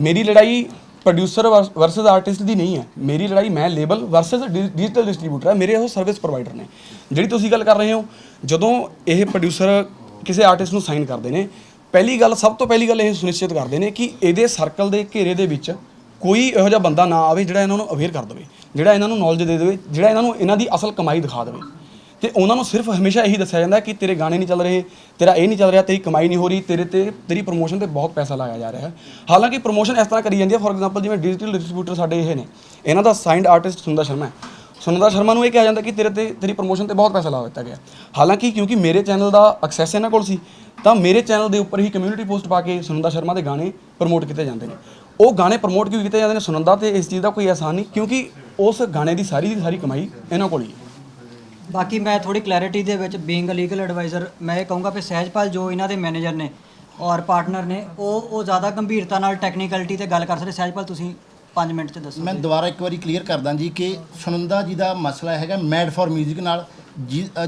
ਮੇਰੀ ਲੜਾਈ ਪ੍ਰੋਡਿਊਸਰ ਵਰਸਸ ਆਰਟਿਸਟ ਦੀ ਨਹੀਂ ਹੈ। ਮੇਰੀ ਲੜਾਈ, ਮੈਂ ਲੇਬਲ ਵਰਸਸ ਡਿਜੀਟਲ ਡਿਸਟ੍ਰੀਬਿਊਟਰ ਹੈ। ਮੇਰੇ ਉਹ ਸਰਵਿਸ ਪ੍ਰੋਵਾਈਡਰ ਨੇ। ਜਿਹੜੀ ਤੁਸੀਂ ਗੱਲ ਕਰ ਰਹੇ ਹੋ, ਜਦੋਂ ਇਹ ਪ੍ਰੋਡਿਊਸਰ ਕਿਸੇ ਆਰਟਿਸਟ ਨੂੰ ਸਾਈਨ ਕਰਦੇ ਨੇ, ਪਹਿਲੀ ਗੱਲ, ਸਭ ਤੋਂ ਪਹਿਲੀ ਗੱਲ ਇਹ ਸੁਨਿਸ਼ਚਿਤ ਕਰਦੇ ਨੇ ਕਿ ਇਹਦੇ ਸਰਕਲ ਦੇ ਘੇਰੇ ਦੇ ਵਿੱਚ ਕੋਈ ਇਹੋ ਜਿਹਾ ਬੰਦਾ ਨਾ ਆਵੇ ਜਿਹੜਾ ਇਹਨਾਂ ਨੂੰ ਅਵੇਅਰ ਕਰ ਦੇਵੇ, ਜਿਹੜਾ ਇਹਨਾਂ ਨੂੰ ਨੌਲੇਜ ਦੇ ਦੇਵੇ, ਜਿਹੜਾ ਇਹਨਾਂ ਨੂੰ ਇਹਨਾਂ ਦੀ ਅਸਲ ਕਮਾਈ ਦਿਖਾ ਦੇਵੇ। ਤੇ ਉਹਨਾਂ ਨੂੰ ਸਿਰਫ ਹਮੇਸ਼ਾ ਇਹੀ ਦੱਸਿਆ ਜਾਂਦਾ ਕਿ ਤੇਰੇ ਗਾਣੇ ਨਹੀਂ ਚੱਲ ਰਹੇ, ਤੇਰਾ ਇਹ ਨਹੀਂ ਚੱਲ ਰਿਹਾ, ਤੇਰੀ ਕਮਾਈ ਨਹੀਂ ਹੋ ਰਹੀ, ਤੇਰੇ ਤੇ ਤੇਰੀ ਪ੍ਰੋਮੋਸ਼ਨ ਤੇ ਬਹੁਤ ਪੈਸਾ ਲਾਇਆ ਜਾ ਰਿਹਾ ਹੈ। ਹਾਲਾਂਕਿ ਪ੍ਰੋਮੋਸ਼ਨ ਇਸ ਤਰ੍ਹਾਂ ਕਰੀ ਜਾਂਦੀ ਹੈ ਫੋਰ ਐਗਜ਼ਾਮਪਲ ਜਿਵੇਂ ਡਿਜੀਟਲ ਡਿਸਟ੍ਰੀਬਿਊਟਰ ਸਾਡੇ ਇਹ ਨੇ, ਇਹਨਾਂ ਦਾ ਸਾਈਨਡ ਆਰਟਿਸਟ ਸੁੰਦਰ ਸ਼ਰਮਾ ਹੈ। ਸੁਨੰਦਾ ਸ਼ਰਮਾ ਨੂੰ ਇਹ ਕਿਹਾ ਜਾਂਦਾ ਕਿ ਤੇਰੇ ਤੇ, ਤੇਰੀ ਪ੍ਰੋਮੋਸ਼ਨ ਤੇ ਬਹੁਤ ਪੈਸਾ ਲਾ ਦਿੱਤਾ ਗਿਆ ਹਾਲਾਂਕਿ ਕਿਉਂਕਿ ਮੇਰੇ ਚੈਨਲ ਦਾ ਐਕਸੈਸ ਇਹਨਾਂ ਕੋਲ ਸੀ, ਤਾਂ ਮੇਰੇ ਚੈਨਲ ਦੇ ਉੱਪਰ ਹੀ ਕਮਿਊਨਿਟੀ ਪੋਸਟ ਪਾ ਕੇ ਸੁਨੰਦਾ ਸ਼ਰਮਾ ਦੇ ਗਾਣੇ ਪ੍ਰਮੋਟ ਕੀਤੇ ਜਾਂਦੇ ਨੇ। ਉਹ ਗਾਣੇ ਪ੍ਰਮੋਟ ਕਿਉਂ ਕੀਤੇ ਜਾਂਦੇ ਨੇ? ਸੁਨੰਦਾ ਤੇ ਇਸ ਚੀਜ਼ ਦਾ ਕੋਈ ਆਸਾਨ ਨਹੀਂ, ਕਿਉਂਕਿ ਉਸ ਗਾਣੇ ਦੀ ਸਾਰੀ ਦੀ ਸਾਰੀ ਕਮਾਈ ਇਹਨਾਂ ਕੋਲ ਹੀ ਹੈ। ਬਾਕੀ ਮੈਂ ਥੋੜੀ ਕਲੈਰਿਟੀ ਦੇ ਵਿੱਚ ਬੀਇੰਗ ਅ ਲੀਗਲ ਐਡਵਾਈਜ਼ਰ ਮੈਂ ਇਹ ਕਹੂੰਗਾ ਕਿ ਸਹਿਜਪਾਲ ਜੋ ਇਹਨਾਂ ਦੇ ਮੈਨੇਜਰ ਨੇ ਔਰ ਪਾਰਟਨਰ ਨੇ ਉਹ ਉਹ ਜ਼ਿਆਦਾ ਗੰਭੀਰਤਾ ਨਾਲ ਟੈਕਨੀਕਲਟੀ ਤੇ ਗੱਲ ਕਰ ਸਕਦੇ। ਸਹਿਜਪਾਲ ਤੁਸੀਂ 5 ਮਿੰਟ ਚ ਦੱਸੋ ਮੈਂ ਦੁਬਾਰਾ ਇੱਕ ਵਾਰੀ ਕਲੀਅਰ ਕਰਦਾ ਜੀ ਕਿ ਸੁਨੰਦਾ ਜੀ ਦਾ ਮਸਲਾ ਹੈਗਾ ਮੈਡ ਫॉर 뮤직 ਨਾਲ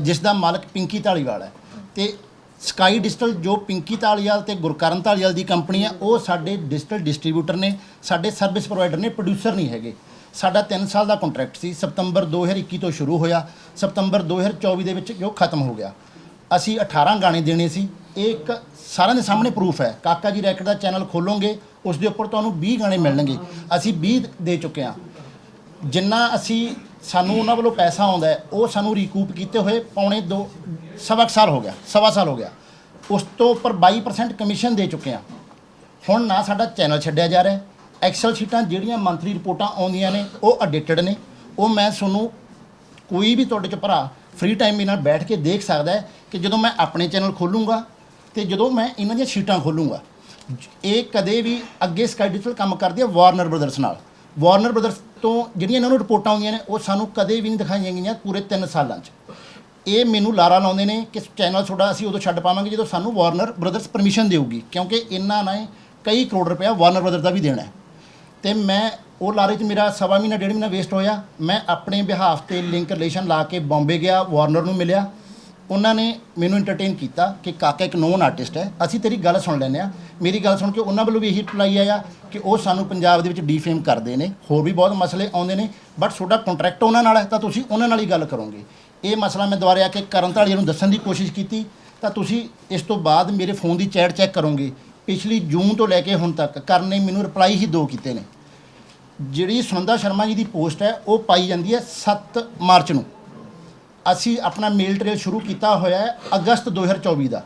ਜਿਸ ਦਾ ਮਾਲਕ ਪਿੰਕੀ ਢਾਲੀਵਾਲ ਹੈ। ਤੇ ਸਕਾਈ ਡਿਜੀਟਲ ਜੋ ਪਿੰਕੀ ਢਾਲੀਵਾਲ ਤੇ ਗੁਰਕਰਨ ਢਾਲੀਵਾਲ ਦੀ ਕੰਪਨੀ ਹੈ ਉਹ ਸਾਡੇ ਡਿਜੀਟਲ ਡਿਸਟ੍ਰੀਬਿਊਟਰ ਨੇ ਸਾਡੇ ਸਰਵਿਸ ਪ੍ਰੋਵਾਈਡਰ ਨੇ ਪ੍ਰੋਡਿਊਸਰ ਨਹੀਂ ਹੈਗੇ। ਸਾਡਾ 3 ਸਾਲ ਦਾ ਕੰਟਰੈਕਟ ਸੀ। ਸਤੰਬਰ 2021 ਤੋਂ ਸ਼ੁਰੂ ਹੋਇਆ। ਸਤੰਬਰ 2024 ਦੇ ਵਿੱਚ ਜੋ ਖਤਮ ਹੋ ਗਿਆ। ਅਸੀਂ 18 ਗਾਣੇ ਦੇਣੇ ਸੀ। ਇਹ ਇੱਕ ਸਾਰਿਆਂ ਦੇ ਸਾਹਮਣੇ ਪ੍ਰੂਫ ਹੈ। ਕਾਕਾ ਜੀ ਰੈਕਟ ਦਾ ਚੈਨਲ ਖੋਲੋਗੇ, ਉਸ ਦੇ ਉੱਪਰ ਤੁਹਾਨੂੰ 20 ਗਾਣੇ ਮਿਲਣਗੇ। ਅਸੀਂ 20 ਦੇ ਚੁੱਕੇ ਹਾਂ। ਜਿੰਨਾ ਅਸੀਂ, ਸਾਨੂੰ ਉਹਨਾਂ ਵੱਲੋਂ ਪੈਸਾ ਆਉਂਦਾ ਹੈ, ਉਹ ਸਾਨੂੰ ਰੀਕੂਪ ਕੀਤੇ ਹੋਏ ਪੌਣੇ 2 ਸਵਾ ਕੁ ਸਾਲ ਹੋ ਗਿਆ। ਸਵਾ ਸਾਲ ਹੋ ਗਿਆ। ਉਸ ਤੋਂ ਉੱਪਰ 22% ਕਮਿਸ਼ਨ ਦੇ ਚੁੱਕੇ ਹਾਂ। ਹੁਣ ਨਾ ਸਾਡਾ ਚੈਨਲ ਛੱਡਿਆ ਜਾ ਰਿਹਾ। ਐਕਸਲ ਸ਼ੀਟਾਂ ਜਿਹੜੀਆਂ ਮੰਥਲੀ ਰਿਪੋਰਟਾਂ ਆਉਂਦੀਆਂ ਨੇ, ਉਹ ਅਡਿਟਡ ਨੇ। ਉਹ ਮੈਂ ਤੁਹਾਨੂੰ ਕੋਈ ਵੀ ਤੁਹਾਡੇ ਚ ਭਰਾ ਫ੍ਰੀ ਟਾਈਮ ਦੇ ਨਾਲ ਬੈਠ ਕੇ ਦੇਖ ਸਕਦਾ ਹੈ ਕਿ ਜਦੋਂ ਮੈਂ ਆਪਣੇ ਚੈਨਲ ਖੋਲੂੰਗਾ ਤੇ ਜਦੋਂ ਮੈਂ ਇਹਨਾਂ ਦੀਆਂ ਸ਼ੀਟਾਂ ਖੋਲੂੰਗਾ, ਇਹ ਕਦੇ ਵੀ ਅੱਗੇ ਸਕਾਈ ਡਿਜੀਟਲ ਕੰਮ ਕਰਦੀ ਹੈ ਵਾਰਨਰ ਬ੍ਰਦਰਸ ਨਾਲ। ਵਾਰਨਰ ਬ੍ਰਦਰਸ ਤੋਂ ਜਿਹੜੀਆਂ ਇਹਨਾਂ ਨੂੰ ਰਿਪੋਰਟਾਂ ਆਉਂਦੀਆਂ ਨੇ, ਉਹ ਸਾਨੂੰ ਕਦੇ ਵੀ ਨਹੀਂ ਦਿਖਾਈਆਂ ਗਈਆਂ ਪੂਰੇ 3 ਸਾਲਾਂ 'ਚ। ਇਹ ਮੈਨੂੰ ਲਾਰਾ ਲਾਉਂਦੇ ਨੇ ਕਿ ਚੈਨਲ ਤੁਹਾਡਾ ਅਸੀਂ ਉਦੋਂ ਛੱਡ ਪਾਵਾਂਗੇ ਜਦੋਂ ਸਾਨੂੰ ਵਾਰਨਰ ਬ੍ਰਦਰਸ ਪਰਮਿਸ਼ਨ ਦੇਊਗੀ, ਕਿਉਂਕਿ ਇਹਨਾਂ ਨੇ ਕਈ ਕਰੋੜ ਰੁਪਇਆ ਵਾਰਨਰ ਬ੍ਰਦਰ ਦਾ ਵੀ ਦੇਣਾ ਹੈ। ਤੇ ਮੈਂ ਉਹ ਲਾਰੇ 'ਚ ਮੇਰਾ ਸਵਾ ਮਹੀਨਾ, ਡੇਢ ਮਹੀਨਾ ਵੇਸਟ ਹੋਇਆ। ਮੈਂ ਆਪਣੇ ਬਿਹਾਫ ਤੇ ਲਿੰਕ ਰਿਲੇਸ਼ਨ ਲਾ ਕੇ ਬੰਬੇ ਗਿਆ ਵਾਰਨਰ ਨੂੰ ਮਿਲਿਆ। ਉਹਨਾਂ ਨੇ ਮੈਨੂੰ ਐਂਟਰਟੇਨ ਕੀਤਾ ਕਿ ਕਾਕਾ ਇੱਕ ਨੋਨ ਆਰਟਿਸਟ ਹੈ। ਅਸੀਂ ਤੇਰੀ ਗੱਲ ਸੁਣ ਲੈਂਦੇ ਆ ਮੇਰੀ ਗੱਲ ਸੁਣ ਕੇ ਉਹਨਾਂ ਵੱਲੋਂ ਵੀ ਇਹੀ ਰਿਪਲਾਈ ਆਇਆ ਕਿ ਉਹ ਸਾਨੂੰ ਪੰਜਾਬ ਦੇ ਵਿੱਚ ਡੀਫੇਮ ਕਰਦੇ ਨੇ। ਹੋਰ ਵੀ ਬਹੁਤ ਮਸਲੇ ਆਉਂਦੇ ਨੇ ਬਟ ਤੁਹਾਡਾ ਕੰਟਰੈਕਟ ਉਹਨਾਂ ਨਾਲ ਹੈ, ਤਾਂ ਤੁਸੀਂ ਉਹਨਾਂ ਨਾਲ ਹੀ ਗੱਲ ਕਰੋਗੇ। ਇਹ ਮਸਲਾ ਮੈਂ ਦੁਬਾਰਾ ਆ ਕੇ ਕਰਨ ਧਾਲੀਆ ਨੂੰ ਦੱਸਣ ਦੀ ਕੋਸ਼ਿਸ਼ ਕੀਤੀ, ਤਾਂ ਤੁਸੀਂ ਇਸ ਤੋਂ ਬਾਅਦ ਮੇਰੇ ਫੋਨ ਦੀ ਚੈਟ ਚੈੱਕ ਕਰੋਗੇ। ਪਿਛਲੀ ਜੂਨ ਤੋਂ ਲੈ ਕੇ ਹੁਣ ਤੱਕ ਕਰਨ ਨੇ ਮੈਨੂੰ ਰਿਪਲਾਈ ਹੀ ਦੋ ਕੀਤੇ ਨੇ। ਜਿਹੜੀ ਸੁਨੰਦਾ ਸ਼ਰਮਾ ਜੀ ਦੀ ਪੋਸਟ ਹੈ, ਉਹ ਪਾਈ ਜਾਂਦੀ ਹੈ 7 ਮਾਰਚ ਨੂੰ। ਅਸੀਂ ਆਪਣਾ ਮੇਲ ਟ੍ਰੇਲ ਸ਼ੁਰੂ ਕੀਤਾ ਹੋਇਆ ਹੈ ਅਗਸਤ 2024 ਦਾ।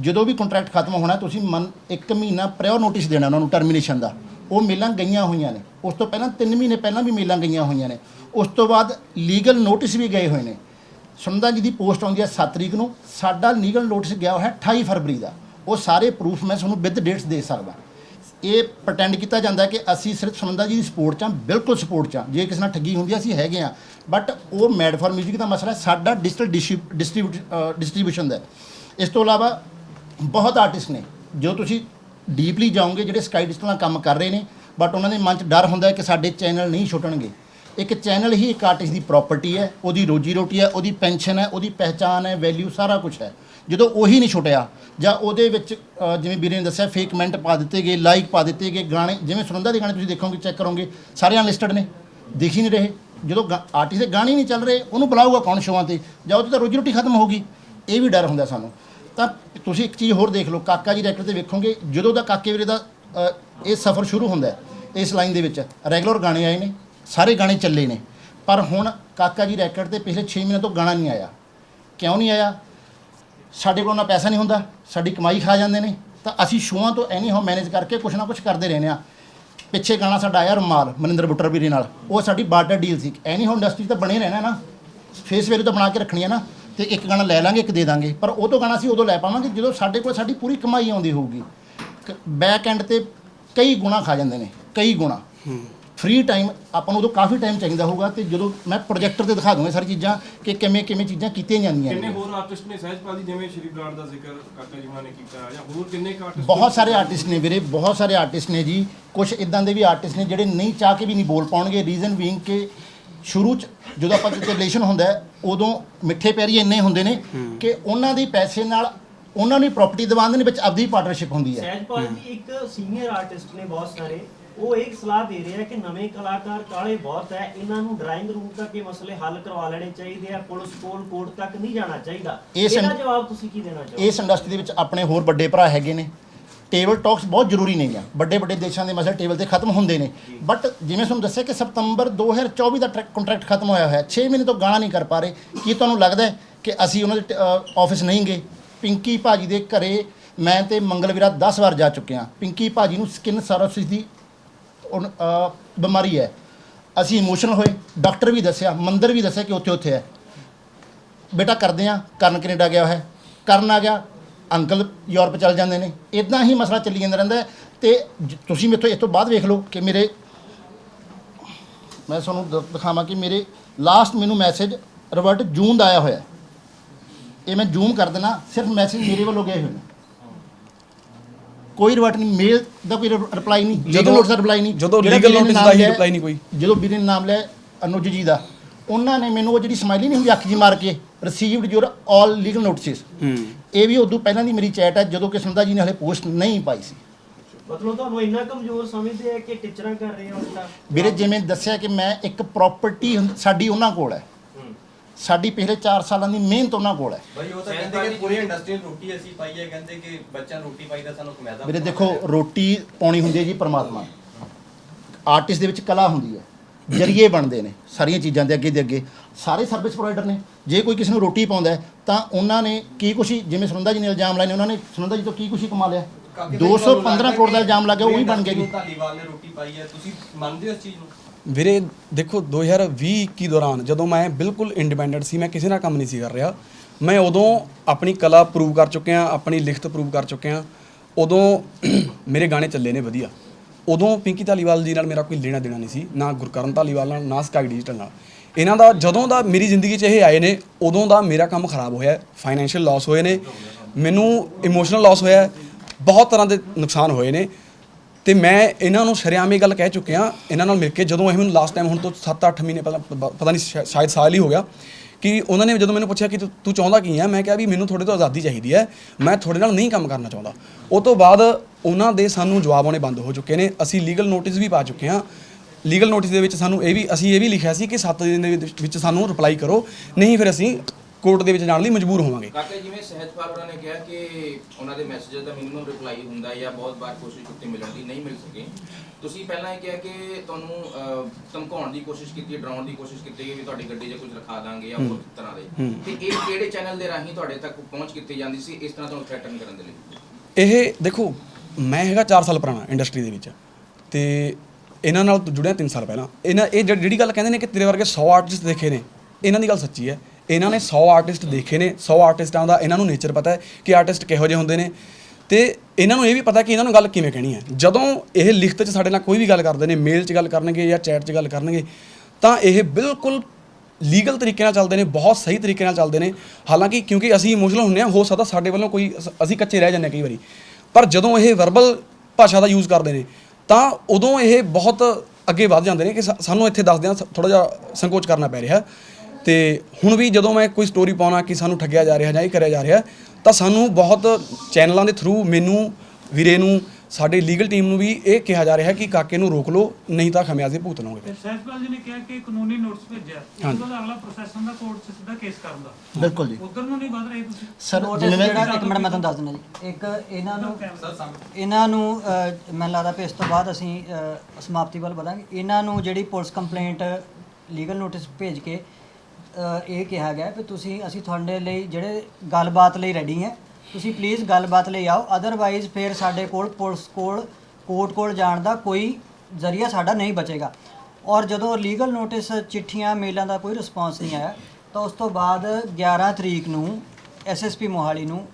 ਜਦੋਂ ਵੀ ਕੰਟਰੈਕਟ ਖਤਮ ਹੋਣਾ, ਤੁਸੀਂ ਮਨ ਇੱਕ ਮਹੀਨਾ ਪ੍ਰਾਇਰ ਨੋਟਿਸ ਦੇਣਾ ਉਹਨਾਂ ਨੂੰ ਟਰਮੀਨੇਸ਼ਨ ਦਾ। ਉਹ ਮੇਲਾਂ ਗਈਆਂ ਹੋਈਆਂ ਨੇ। ਉਸ ਤੋਂ ਪਹਿਲਾਂ 3 ਮਹੀਨੇ ਪਹਿਲਾਂ ਵੀ ਮੇਲਾਂ ਗਈਆਂ ਹੋਈਆਂ ਨੇ। ਉਸ ਤੋਂ ਬਾਅਦ ਲੀਗਲ ਨੋਟਿਸ ਵੀ ਗਏ ਹੋਏ ਨੇ। ਸੁਨੰਦਾ ਜੀ ਦੀ ਪੋਸਟ ਆਉਂਦੀ ਹੈ 7 ਤਰੀਕ ਨੂੰ। ਸਾਡਾ ਲੀਗਲ ਨੋਟਿਸ ਗਿਆ ਹੋਇਆ ਹੈ 28 ਫਰਵਰੀ ਦਾ। ਉਹ ਸਾਰੇ ਪ੍ਰੂਫ ਮੈਂ ਤੁਹਾਨੂੰ ਵਿਦ ਡੇਟਸ ਦੇ ਸਕਦਾ। ਇਹ ਪ੍ਰਟੈਂਡ ਕੀਤਾ ਜਾਂਦਾ ਕਿ ਅਸੀਂ ਸਿਰਫ ਸੁਨੰਦਾ ਜੀ ਦੀ ਸਪੋਰਟ 'ਚ ਹਾਂ ਬਿਲਕੁਲ ਸਪੋਰਟ 'ਚ ਹਾਂ। ਜੇ ਕਿਸੇ ਨਾਲ ਠੱਗੀ ਹੁੰਦੀ ਹੈ ਅਸੀਂ ਹੈਗੇ ਆ ਬਟ ਉਹ ਮੈਡ ਫਾਰ 뮤직 ਦਾ ਮਸਲਾ ਹੈ, ਸਾਡਾ ਡਿਜੀਟਲ ਡਿਸਟ੍ਰੀਬਿਊਸ਼ਨ ਦਾ ਇਸ ਤੋਂ ਇਲਾਵਾ ਬਹੁਤ ਆਰਟਿਸਟ ਨੇ ਜੋ ਤੁਸੀਂ ਡੀਪਲੀ ਜਾਓਗੇ ਜਿਹੜੇ ਸਕਾਈ ਡਿਜੀਟਲ ਨਾਲ ਕੰਮ ਕਰ ਰਹੇ ਨੇ ਬਟ ਉਹਨਾਂ ਦੇ ਮਨ 'ਚ ਡਰ ਹੁੰਦਾ ਹੈ ਕਿ ਸਾਡੇ ਚੈਨਲ ਨਹੀਂ ਛੁੱਟਣਗੇ। ਇੱਕ ਚੈਨਲ ਹੀ ਇੱਕ ਆਰਟਿਸਟ ਦੀ ਪ੍ਰਾਪਰਟੀ ਹੈ ਉਹਦੀ ਰੋਜੀ ਰੋਟੀ ਹੈ ਉਹਦੀ ਪੈਨਸ਼ਨ ਹੈ ਉਹਦੀ ਪਹਿਚਾਨ ਹੈ ਵੈਲਿਊ ਸਾਰਾ ਕੁਝ ਹੈ। ਜਦੋਂ ਉਹੀ ਨਹੀਂ ਛੁੱਟਿਆ ਜਾਂ ਉਹਦੇ ਵਿੱਚ ਅ, ਜਿਵੇਂ ਵੀਰੇ ਨੇ ਦੱਸਿਆ ਫੇਕ ਕਮੈਂਟ ਪਾ ਦਿੱਤੇ ਗਏ ਲਾਈਕ ਪਾ ਦਿੱਤੇ ਗਏ ਗਾਣੇ ਜਿਵੇਂ ਸੁਨੰਦਾ ਦੇ ਗਾਣੇ ਤੁਸੀਂ ਦੇਖੋਗੇ ਚੈੱਕ ਕਰੋਗੇ ਸਾਰੇ ਅਨਲਿਸਟਡ ਨੇ ਦਿਖ ਹੀ ਨਹੀਂ ਰਹੇ। ਜਦੋਂ ਆਰਟਿਸਟ ਦੇ ਗਾਣੇ ਹੀ ਨਹੀਂ ਚੱਲ ਰਹੇ ਉਹਨੂੰ ਬੁਲਾਊਗਾ ਕੌਣ ਸ਼ੋਆਂ ਤੇ? ਜਾਂ ਉਹਦੀ ਤਾਂ ਰੋਜੀ ਰੋਟੀ ਖਤਮ ਹੋ ਗਈ। ਇਹ ਵੀ ਡਰ ਹੁੰਦਾ ਸਾਨੂੰ। ਤਾਂ ਤੁਸੀਂ ਇੱਕ ਚੀਜ਼ ਹੋਰ ਦੇਖ ਲਓ ਕਾਕਾ ਜੀ ਰੈਕਟਰ ਤੇ ਵੇਖੋਗੇ ਜਦੋਂ ਦਾ ਕਾਕੇ ਵੀਰੇ ਦਾ ਅ, ਇਹ ਸਫ਼ਰ ਸ਼ੁਰੂ ਹੁੰਦਾ ਹੈ, ਇਸ ਲਾਈਨ ਦੇ ਵਿੱਚ ਰੈਗੂਲਰ ਗਾਣੇ ਆਏ ਨੇ ਸਾਰੇ ਗਾਣੇ ਚੱਲੇ ਨੇ। ਪਰ ਹੁਣ ਕਾਕਾ ਜੀ ਰੈਕਟ ਤੇ ਪਿਛਲੇ 6 ਮਹੀਨੇ ਤੋਂ ਗਾਣਾ ਨਹੀਂ ਆਇਆ। ਕਿਉਂ ਨਹੀਂ ਆਇਆ? ਸਾਡੇ ਕੋਲ ਨਾ ਪੈਸਾ ਨਹੀਂ ਹੁੰਦਾ, ਸਾਡੀ ਕਮਾਈ ਖਾ ਜਾਂਦੇ ਨੇ। ਤਾਂ ਅਸੀਂ ਸ਼ੋਆਂ ਤੋਂ ਐਨੀ ਹੋ ਮੈਨੇਜ ਕਰਕੇ ਕੁਛ ਨਾ ਕੁਛ ਕਰਦੇ ਰਹਿੰਦੇ ਆ ਪਿੱਛੇ ਗਾਣਾ ਸਾਡਾ ਆਇਆ ਰੁਮਾਲ, ਮਨਿੰਦਰ ਬੁੱਟਰ ਵੀਰੇ ਨਾਲ। ਉਹ ਸਾਡੀ ਬਾਰਡਰ ਡੀਲ ਸੀ। ਐਨੀ ਹੋ ਇੰਡਸਟਰੀ ਤਾਂ ਬਣੇ ਰਹਿਣਾ ਨਾ। ਫੇਸ ਵੈਲਿਊ ਤਾਂ ਬਣਾ ਕੇ ਰੱਖਣੀ ਹੈ ਨਾ, ਤੇ ਇੱਕ ਗਾਣਾ ਲੈ ਲਾਂਗੇ, ਇੱਕ ਦੇ ਦਾਂਗੇ। ਪਰ ਉਹ ਤੋਂ ਗਾਣਾ ਅਸੀਂ ਉਦੋਂ ਲੈ ਪਾਵਾਂਗੇ ਜਦੋਂ ਸਾਡੇ ਕੋਲ ਸਾਡੀ ਪੂਰੀ ਕਮਾਈ ਆਉਂਦੀ ਹੋਊਗੀ। ਬੈਕ ਐਂਡ ਤੇ ਕਈ ਗੁਣਾ ਖਾ ਜਾਂਦੇ ਨੇ, ਕਈ ਗੁਣਾ। ਫ੍ਰੀ ਟਾਈਮ ਆਪਾਂ ਨੂੰ ਉਦੋਂ ਕਾਫੀ ਟਾਈਮ ਚਾਹੀਦਾ ਹੋਊਗਾ ਤੇ ਜਦੋਂ ਮੈਂ ਪ੍ਰੋਜੈਕਟਰ ਤੇ ਦਿਖਾ ਦੂੰਗਾ ਸਾਰੀ ਚੀਜ਼ਾਂ ਕਿ ਕਿਵੇਂ ਕਿਵੇਂ ਚੀਜ਼ਾਂ ਕੀਤੀਆਂ ਜਾਂਦੀਆਂ ਕਿੰਨੇ ਨੇ। ਹੋਰ ਆਰਟਿਸਟ ਨੇ ਸਹਿਜਪਾਲ ਦੀ ਜਿਵੇਂ ਸ਼੍ਰੀ ਬਰਾੜ ਦਾ ਜ਼ਿਕਰ ਕਾਕਾ ਜੀ ਹੁਣਾਂ ਨੇ ਕੀਤਾ ਜਾਂ ਹੋਰ ਕਿੰਨੇ ਆਰਟਿਸਟ ਬਹੁਤ ਸਾਰੇ ਆਰਟਿਸਟ ਨੇ ਵੀਰੇ ਬਹੁਤ ਸਾਰੇ ਆਰਟਿਸਟ ਨੇ ਜੀ। ਕੁਝ ਇਦਾਂ ਦੇ ਵੀ ਆਰਟਿਸਟ ਨੇ ਜਿਹੜੇ ਨਹੀਂ ਚਾਹ ਕੇ ਵੀ ਨਹੀਂ ਬੋਲ ਪਾਉਣਗੇ। ਰੀਜ਼ਨ ਬੀਇੰਗ ਕਿ ਸ਼ੁਰੂ ਚ ਜਦੋਂ ਆਪਾਂ ਕਿਤੇ ਰਿਲੇਸ਼ਨ ਹੁੰਦਾ ਹੈ, ਉਦੋਂ ਮਿੱਠੇ ਪੈਰੀ ਇੰਨੇ ਹੁੰਦੇ ਨੇ ਕਿ ਉਹਨਾਂ ਦੀ ਪੈਸੇ ਨਾਲ ਉਹਨਾਂ ਨੂੰ ਪ੍ਰਾਪਰਟੀ ਦਿਵਾਉਣ ਦੇ ਵਿੱਚ ਆਪਦੀ ਪਾਰਟਨਰਸ਼ਿਪ ਹੁੰਦੀ ਹੈ। ਸਹਿਜਪਾਲ ਜੀ ਇੱਕ ਸੀਨੀਅਰ ਆਰਟਿਸਟ ਨੇ ਬਹੁਤ ਸਾਰੇ। ਉਹ ਇੱਕ ਸਲਾਹ ਦੇ ਰਹੇ ਆ ਕਿ ਨਵੇਂ ਕਲਾਕਾਰ ਕਾਲੇ ਬਹੁਤ ਹੈ ਇਹਨਾਂ ਨੂੰ ਡਰਾਇੰਗ ਰੂਮ ਤੱਕ ਇਹ ਮਸਲੇ ਹੱਲ ਕਰਵਾ ਲੈਣੇ ਚਾਹੀਦੇ ਆ ਪੁਲਿਸ ਕੋਲ ਕੋਰਟ ਤੱਕ ਨਹੀਂ ਜਾਣਾ ਚਾਹੀਦਾ। ਇਹਦਾ ਜਵਾਬ ਤੁਸੀਂ ਕੀ ਦੇਣਾ ਚਾਹੋਗੇ? ਇਸ ਇੰਡਸਟਰੀ ਦੇ ਵਿੱਚ ਆਪਣੇ ਹੋਰ ਵੱਡੇ ਭਰਾ ਹੈਗੇ ਨੇ। ਟੇਬਲ ਟਾਕਸ ਬਹੁਤ ਜ਼ਰੂਰੀ ਨੇ ਗਿਆ। ਵੱਡੇ ਵੱਡੇ ਦੇਸ਼ਾਂ ਦੇ ਮਸਲੇ ਟੇਬਲ ਤੇ ਖਤਮ ਹੁੰਦੇ ਨੇ। ਬਟ ਜਿਵੇਂ ਤੁਹਾਨੂੰ ਦੱਸਿਆ ਕਿ ਸਤੰਬਰ 2024 ਦਾ ਕੰਟਰੈਕਟ ਖਤਮ ਹੋਇਆ ਹੋਇਆ 6 ਮਹੀਨੇ ਤੋਂ ਗਾਣਾ ਨਹੀਂ ਕਰ ਪਾ ਰਹੇ। ਕੀ ਤੁਹਾਨੂੰ ਲੱਗਦਾ ਹੈ ਕਿ ਅਸੀਂ ਉਹਨਾਂ ਦੇ ਆਫਿਸ ਨਹੀਂ ਗਏ? ਪਿੰਕੀ ਭਾਜੀ ਦੇ ਘਰੇ ਮੈਂ ਤੇ ਮੰਗਲਵੀਰਾ 10 ਵਾਰ ਜਾ ਚੁੱਕੇ ਹਾਂ। ਪਿੰਕੀ ਭਾਜੀ ਨੂੰ ਸਕਿਨ ਸਰੋਸਿਸ ਦੀ ਉਨ- ਅ, ਬਿਮਾਰੀ ਹੈ। ਅਸੀਂ ਇਮੋਸ਼ਨਲ ਹੋਏ ਡਾਕਟਰ ਵੀ ਦੱਸਿਆ ਮੰਦਰ ਵੀ ਦੱਸਿਆ ਕਿ ਉੱਥੇ ਉੱਥੇ ਹੈ। ਬੇਟਾ ਕਰਦੇ ਆ ਕਰਨ ਕੈਨੇਡਾ ਗਿਆ ਹੈ। ਕਰਨ ਆ ਗਿਆ ਅੰਕਲ ਯੂਰਪ ਚਲ ਜਾਂਦੇ ਨੇ। ਇਦਾਂ ਹੀ ਮਸਲਾ ਚੱਲੀ ਜਾਂਦਾ ਰਹਿੰਦਾ ਹੈ। ਤੇ ਜ- ਤੁਸੀਂ ਮੇਥੋਂ ਇਸ ਤੋਂ ਬਾਅਦ ਵੇਖ ਲਓ ਕਿ ਮੇਰੇ ਮੈਂ ਤੁਹਾਨੂੰ ਦ- ਦਿਖਾਵਾਂ ਕਿ ਮੇਰੇ ਲਾਸਟ ਮੈਨੂੰ ਮੈਸੇਜ ਰਿਵਰਟ ਜੂਨ ਦਾ ਆਇਆ ਹੋਇਆ ਹੈ। ਇਹ ਮੈਂ ਜ਼ੂਮ ਕਰ ਦੇਣਾ ਸਿਰਫ ਮੈਸੇਜ ਮੇਰੇ ਵੱਲੋਂ ਗਏ ਹੋਏ ਨੇ। ਕੋਈ ਰਿਵਰਟ ਨਹੀਂ ਮੇਲ ਦਾ ਕੋਈ ਰਿਪਲਾਈ ਨਹੀਂ ਲੀਗਲ ਜਦੋਂ- ਨੋਟਿਸ ਦਾ ਰਿਪਲਾਈ ਨਹੀਂ ਜਦੋਂ ਜਿਹੜਾ legal ਵੀਰੇ ਨੇ notice ਨਾਮ ਦਾ ਹੀ reply ਨਹੀਂ ਕੋਈ। ਜਦੋਂ ਵੀਰੇ ਨੇ ਨਾਮ ਲਿਆ ਅਨੁਜ ਜੀ ਦਾ ਉਹਨਾਂ ਨੇ ਮੈਨੂੰ ਉਹ ਜਿਹੜੀ ਸਮਾਈਲੀ ਨਹੀਂ ਹੁੰਦੀ ਅੱਖ ਜੀ ਮਾਰ ਕੇ received your all legal notices ਹੂੰ। ਇਹ ਵੀ ਉਦੋਂ ਪਹਿਲਾਂ ਦੀ ਮੇਰੀ ਚੈਟ ਹੈ ਜਦੋਂ ਕਿ ਸੁੰਦਾ ਜੀ ਨੇ ਹਲੇ ਪੋਸਟ ਨਹੀਂ ਪਾਈ ਸੀ। ਮਤਲਬ ਤੁਹਾਨੂੰ ਇੰਨਾ ਕਮਜ਼ੋਰ ਸਮਝਦੇ ਆ ਕਿ ਟੀਚਰਾਂ ਕਰ ਰਹੇ ਆ ਉਲਟਾ? ਵੀਰੇ ਜਿਵੇਂ ਦੱਸਿਆ ਕਿ ਮੈਂ ਇੱਕ ਪ੍ਰਾਪਰਟੀ ਸਾਡੀ ਉਹਨਾਂ ਕੋਲ ਹੈ। ਸਾਡੀ ਪਿਛਲੇ 4 ਸਾਲਾਂ ਦੀ ਮਿਹਨਤ ਉਹਨਾਂ ਕੋਲ ਹੈ। ਭਾਈ ਉਹ ਤਾਂ ਕਹਿੰਦੇ ਕਿ ਪੂਰੀ ਇੰਡਸਟਰੀ ਨੂੰ ਰੋਟੀ ਅਸੀਂ ਪਾਈ ਹੈ ਕਹਿੰਦੇ ਕਿ ਬੱਚਿਆਂ ਨੂੰ ਰੋਟੀ ਪਾਈ ਤਾਂ ਸਾਨੂੰ ਕਮਾਦਾ ਵੀਰੇ ਦੇਖੋ ਰੋਟੀ ਪਾਉਣੀ ਹੁੰਦੀ ਹੈ ਜੀ ਪਰਮਾਤਮਾ ਆਰਟਿਸਟ ਦੇ ਵਿੱਚ ਕਲਾ ਹੁੰਦੀ ਹੈ ਜਰੀਏ ਬਣਦੇ ਨੇ ਸਾਰੀਆਂ ਚੀਜ਼ਾਂ ਦੇ ਅੱਗੇ ਦੇ ਅੱਗੇ। ਸਾਰੇ ਸਰਵਿਸ ਪ੍ਰੋਵਾਈਡਰ ਨੇ। ਜੇ ਕੋਈ ਕਿਸੇ ਨੂੰ ਰੋਟੀ ਪਾਉਂਦਾ ਤਾਂ ਉਹਨਾਂ ਨੇ ਕੀ ਕੁਛ ਜਿਵੇਂ ਸੁਨੰਦਾ ਜੀ ਨੇ ਇਲਜ਼ਾਮ ਲਾਏ ਨੇ ਉਹਨਾਂ ਨੇ ਸੁਨੰਦਾ ਜੀ ਤੋਂ ਕੀ ਕੁਛ ਕਮਾ ਲਿਆ? 215 ਕਰੋੜ ਦਾ ਇਲਜ਼ਾਮ ਲੱਗਿਆ ਉਹ ਹੀ ਬਣ ਗਿਆ ਜੀ। ਧਾਲੀਵਾਲ ਨੇ ਰੋਟੀ ਪਾਈ ਹੈ ਤੁਸੀਂ ਮੰਨਦੇ ਹੋ ਇਸ ਚੀਜ਼ ਨੂੰ? ਵੀਰੇ ਦੇਖੋ 2020 21 ਦੌਰਾਨ ਜਦੋਂ ਮੈਂ ਬਿਲਕੁਲ ਇੰਡੀਪੈਂਡੈਂਟ ਸੀ ਮੈਂ ਕਿਸੇ ਨਾਲ ਕੰਮ ਨਹੀਂ ਸੀ ਕਰ ਰਿਹਾ। ਮੈਂ ਉਦੋਂ ਆਪਣੀ ਕਲਾ ਪ੍ਰੂਵ ਕਰ ਚੁੱਕਿਆ ਆਪਣੀ ਲਿਖਤ ਪ੍ਰੂਵ ਕਰ ਚੁੱਕਿਆ। ਉਦੋਂ ਮੇਰੇ ਗਾਣੇ ਚੱਲੇ ਨੇ ਵਧੀਆ। ਉਦੋਂ ਪਿੰਕੀ ਧਾਲੀਵਾਲ ਜੀ ਨਾਲ ਮੇਰਾ ਕੋਈ ਲੈਣਾ ਦੇਣਾ ਨਹੀਂ ਸੀ ਨਾ ਗੁਰਕਰਨ ਧਾਲੀਵਾਲ ਨਾਲ ਨਾ ਸਕਾਈ ਡਿਜੀਟਲ ਨਾਲ। ਇਹਨਾਂ ਦਾ ਜਦੋਂ ਦਾ ਮੇਰੀ ਜ਼ਿੰਦਗੀ 'ਚ ਇਹ ਆਏ ਨੇ ਉਦੋਂ ਦਾ ਮੇਰਾ ਕੰਮ ਖਰਾਬ ਹੋਇਆ ਫਾਈਨੈਂਸ਼ੀਅਲ ਲਾਸ ਹੋਏ ਨੇ। ਮੈਨੂੰ ਇਮੋਸ਼ਨਲ ਲਾਸ ਹੋਇਆ। ਹੈ, ਬਹੁਤ ਤਰ੍ਹਾਂ ਦੇ ਨੁਕਸਾਨ ਹੋਏ ਨੇ। ਤੇ ਮੈਂ ਇਹਨਾਂ ਨੂੰ ਸ਼ਰੇਆਮ ਗੱਲ ਕਹਿ ਚੁੱਕਿਆ ਇਹਨਾਂ ਨਾਲ ਮਿਲ ਕੇ ਜਦੋਂ ਇਹ ਮੈਨੂੰ ਲਾਸਟ ਟਾਈਮ ਹੁਣ ਤੋਂ 7-8 ਮਹੀਨੇ ਪਹਿਲਾਂ ਪਤਾ ਨਹੀਂ ਸ਼ਾ- ਸ਼ਾਇਦ ਸਾਲ ਹੀ ਹੋ ਗਿਆ ਕਿ ਉਹਨਾਂ ਨੇ ਜਦੋਂ ਮੈਨੂੰ ਪੁੱਛਿਆ ਕਿ ਤੂੰ ਤੂੰ ਚਾਹੁੰਦਾ ਕੀ ਹੈ, ਮੈਂ ਕਿਹਾ ਵੀ ਮੈਨੂੰ ਤੁਹਾਡੇ ਤੋਂ ਆਜ਼ਾਦੀ ਚਾਹੀਦੀ ਹੈ, ਮੈਂ ਤੁਹਾਡੇ ਨਾਲ ਨਹੀਂ ਕੰਮ ਕਰਨਾ ਚਾਹੁੰਦਾ। ਉਹ ਤੋਂ ਬਾਅਦ ਉਹਨਾਂ ਦੇ ਸਾਨੂੰ ਜਵਾਬ ਆਉਣੇ ਬੰਦ ਹੋ ਚੁੱਕੇ ਨੇ, ਅਸੀਂ ਲੀਗਲ ਨੋਟਿਸ ਵੀ ਪਾ ਚੁੱਕੇ ਹਾਂ। ਲੀਗਲ ਨੋਟਿਸ ਦੇ ਵਿੱਚ ਸਾਨੂੰ ਇਹ ਵੀ, ਅਸੀਂ ਇਹ ਵੀ ਲਿਖਿਆ ਸੀ ਕਿ 7 ਦਿਨ ਦੇ ਵਿੱਚ- ਵਿੱਚ ਸਾਨੂੰ ਰਿਪਲਾਈ ਕਰੋ, ਨਹੀਂ ਫਿਰ ਅਸੀਂ ਕੋਰਟ ਦੇ ਵਿੱਚ ਜਾਣ ਲਈ ਮਜਬੂਰ ਹੋਵਾਂਗੇ। ਕਾਕਾ ਜਿਵੇਂ ਸਹਿਜਪਾਲ ਹੋਰਾਂ ਨੇ ਕਿਹਾ ਕਿ ਉਹਨਾਂ ਦੇ ਮੈਸੇजेस ਦਾ ਮਿਨੀਮਮ ਰਿਪਲਾਈ ਹੁੰਦਾ ਜਾਂ ਬਹੁਤ ਵਾਰ ਕੋਸ਼ਿਸ਼ ਕੀਤੀ ਮਿਲਣ ਦੀ ਨਹੀਂ ਮਿਲ ਸਕੇ। ਤੁਸੀਂ ਪਹਿਲਾਂ ਇਹ ਕਿਹਾ ਕਿ ਤੁਹਾਨੂੰ ਧਮਕਾਉਣ ਦੀ ਕੋਸ਼ਿਸ਼ ਕੀਤੀ ਡਰਾਉਣ ਦੀ ਕੋਸ਼ਿਸ਼ ਕੀਤੀ ਵੀ ਤੁਹਾਡੀ ਗੱਡੀ 'ਚ ਕੁਝ ਰਖਾ ਦਾਂਗੇ ਜਾਂ ਹੋਰ ਤਰ੍ਹਾਂ ਦੇ। ਤੇ ਇਹ ਕਿਹੜੇ ਚੈਨਲ ਦੇ ਰਾਹੀਂ ਤੁਹਾਡੇ ਤੱਕ ਪਹੁੰਚ ਕੀਤੀ ਜਾਂਦੀ ਸੀ? ਇਸ ਤਰ੍ਹਾਂ ਤੁਹਾਨੂੰ ਥ੍ਰੈਟਨ ਕਰਨ ਦੇ ਲਈ। ਇਹ ਦੇਖੋ ਮੈਂ ਹੈਗਾ 4 ਸਾਲ ਪੁਰਾਣਾ ਇੰਡਸਟਰੀ ਦੇ ਵਿੱਚ। ਤੇ ਇਹਨਾਂ ਨਾਲ ਜੁੜਿਆ 3 ਸਾਲ ਪਹਿਲਾਂ। ਇਹਨਾਂ ਇਹ ਜਿਹੜੀ ਜਿਹੜੀ ਗੱਲ ਕਹਿੰਦੇ ਨੇ ਕਿ ਤੇਰੇ ਵਰਗੇ 100 ਆਰਟਿਸਟ ਦੇਖੇ ਨੇ ਇਹਨਾਂ ਦੀ ਗੱਲ ਸੱਚੀ ਹੈ। ਇਹਨਾਂ ਨੇ 100 ਆਰਟਿਸਟ ਦੇਖੇ ਨੇ 100 ਆਰਟਿਸਟਾਂ ਦਾ ਇਹਨਾਂ ਨੂੰ ਨੇਚਰ ਪਤਾ ਹੈ ਕਿ ਆਰਟਿਸਟ ਕਿਹੋ ਜਿਹੇ ਹੁੰਦੇ ਨੇ। ਤੇ ਇਹਨਾਂ ਨੂੰ ਇਹ ਵੀ ਪਤਾ ਕਿ ਇਹਨਾਂ ਨੂੰ ਗੱਲ ਕਿਵੇਂ ਕਹਿਣੀ ਹੈ। ਜਦੋਂ ਇਹ ਲਿਖਤ 'ਚ ਸਾਡੇ ਨਾਲ ਕੋਈ ਵੀ ਗੱਲ ਕਰਦੇ ਨੇ ਮੇਲ 'ਚ ਗੱਲ ਕਰਨਗੇ ਜਾਂ ਚੈਟ 'ਚ ਗੱਲ ਕਰਨਗੇ, ਤਾਂ ਇਹ ਬਿਲਕੁਲ ਲੀਗਲ ਤਰੀਕੇ ਨਾਲ ਚੱਲਦੇ ਨੇ, ਬਹੁਤ ਸਹੀ ਤਰੀਕੇ ਨਾਲ ਚੱਲਦੇ ਨੇ। ਹਾਲਾਂਕਿ ਕਿਉਂਕਿ ਅਸੀਂ ਇਮੋਸ਼ਨਲ ਹੁੰਨੇ ਆ ਹੋ ਸਕਦਾ ਸਾਡੇ ਵੱਲੋਂ ਕੋਈ ਅਸੀਂ ਕੱਚੇ ਰਹਿ ਜਾਂਦੇ ਹਾਂ ਕਈ ਵਾਰੀ। ਪਰ ਜਦੋਂ ਇਹ ਵਰਬਲ ਭਾਸ਼ਾ ਦਾ ਯੂਜ਼ ਕਰਦੇ ਨੇ, ਤਾਂ ਉਦੋਂ ਇਹ ਬਹੁਤ ਅੱਗੇ ਵੱਧ ਜਾਂਦੇ ਨੇ ਕਿ ਸਾਨੂੰ ਇੱਥੇ ਦੱਸਦਿਆਂ ਥੋੜਾ ਜਿਹਾ ਸੰਕੋਚ ਕਰਨਾ ਪੈ ਰਿਹਾ। ਤੇ ਹੁਣ ਵੀ ਜਦੋਂ ਮੈਂ ਕੋਈ ਸਟੋਰੀ ਪਾਉਣਾ ਕਿ ਸਾਨੂੰ ਠੱਗਿਆ ਜਾ ਰਿਹਾ ਜਾਂ ਇਹ ਕਰਿਆ ਜਾ ਰਿਹਾ ਤਾਂ ਸਾਨੂੰ ਬਹੁਤ ਚੈਨਲਾਂ ਦੇ ਥਰੂ ਮੈਨੂੰ ਵੀਰੇ ਨੂੰ ਸਾਡੇ ਲੀਗਲ ਟੀਮ ਨੂੰ ਵੀ ਇਹ ਕਿਹਾ ਜਾ ਰਿਹਾ ਕਿ ਕਾਕੇ ਨੂੰ ਰੋਕ ਲਓ ਨਹੀਂ ਤਾਂ ਖਮਿਆਜ਼ੇ ਭੁਗਤ ਲਓਗੇ ਤੇ ਸਹਿਜਪਾਲ ਜੀ ਨੇ ਕਿਹਾ ਕਿ ਕਾਨੂੰਨੀ ਨੋਟਿਸ ਭੇਜਿਆ। ਹਾਂਜੀ। ਉਹਦਾ ਅਗਲਾ ਪ੍ਰੋਸੈਸ ਹੁੰਦਾ ਕੋਰਟ 'ਚ ਸਿੱਧਾ ਕੇਸ ਕਰਨ ਦਾ। ਬਿਲਕੁਲ ਜੀ। ਉਧਰ ਨੂੰ ਨਹੀਂ ਵਧ ਰਹੇ ਤੁਸੀਂ? ਸਰ ਨੋਟਿਸ ਜਿਵੇਂ ਮੈਂ ਜਿਹੜਾ ਇੱਕ ਮਿੰਟ ਮੈਂ ਤੁਹਾਨੂੰ ਦੱਸ ਦਿੰਦਾ ਜੀ। ਇੱਕ ਇਹਨਾਂ ਨੂੰ ਇਹਨਾਂ ਨੂੰ ਮੈਨੂੰ ਲੱਗਦਾ ਵੀ ਇਸ ਤੋਂ ਬਾਅਦ ਅਸੀਂ ਸਮਾਪਤੀ ਵੱਲ ਵਧਾਂਗੇ। ਇਹਨਾਂ ਨੂੰ ਜਿਹੜੀ ਪੁਲਿਸ ਕੰਪਲੇਂਟ ਲੀਗਲ ਨੋਟਿਸ ਭੇਜ ਕੇ ਅਹ, ਇਹ ਕਿਹਾ ਗਿਆ ਵੀ ਤੁਸੀਂ ਅਸੀਂ ਤੁਹਾਡੇ ਲਈ ਜਿਹੜੇ ਗੱਲਬਾਤ ਲਈ ਰੈਡੀ ਹੈ ਤੁਸੀਂ ਪਲੀਜ਼ ਗੱਲਬਾਤ ਲਈ ਆਓ। ਅਦਰਵਾਈਜ਼ ਫਿਰ ਸਾਡੇ ਕੋਲ ਪੁਲਿਸ ਕੋਲ ਕੋਰਟ ਕੋਲ ਜਾਣ ਦਾ ਕੋਈ ਜ਼ਰੀਆ ਸਾਡਾ ਨਹੀਂ ਬਚੇਗਾ। ਔਰ ਜਦੋਂ ਲੀਗਲ ਨੋਟਿਸ ਚਿੱਠੀਆਂ ਮੇਲਾਂ ਦਾ ਕੋਈ ਰਿਸਪਾਂਸ ਨਹੀਂ ਆਇਆ ਤਾਂ ਉਸ ਤੋਂ ਬਾਅਦ 11 ਤਰੀਕ ਨੂੰ ਐਸਐਸਪੀ ਮੋਹਾਲੀ ਨੂੰ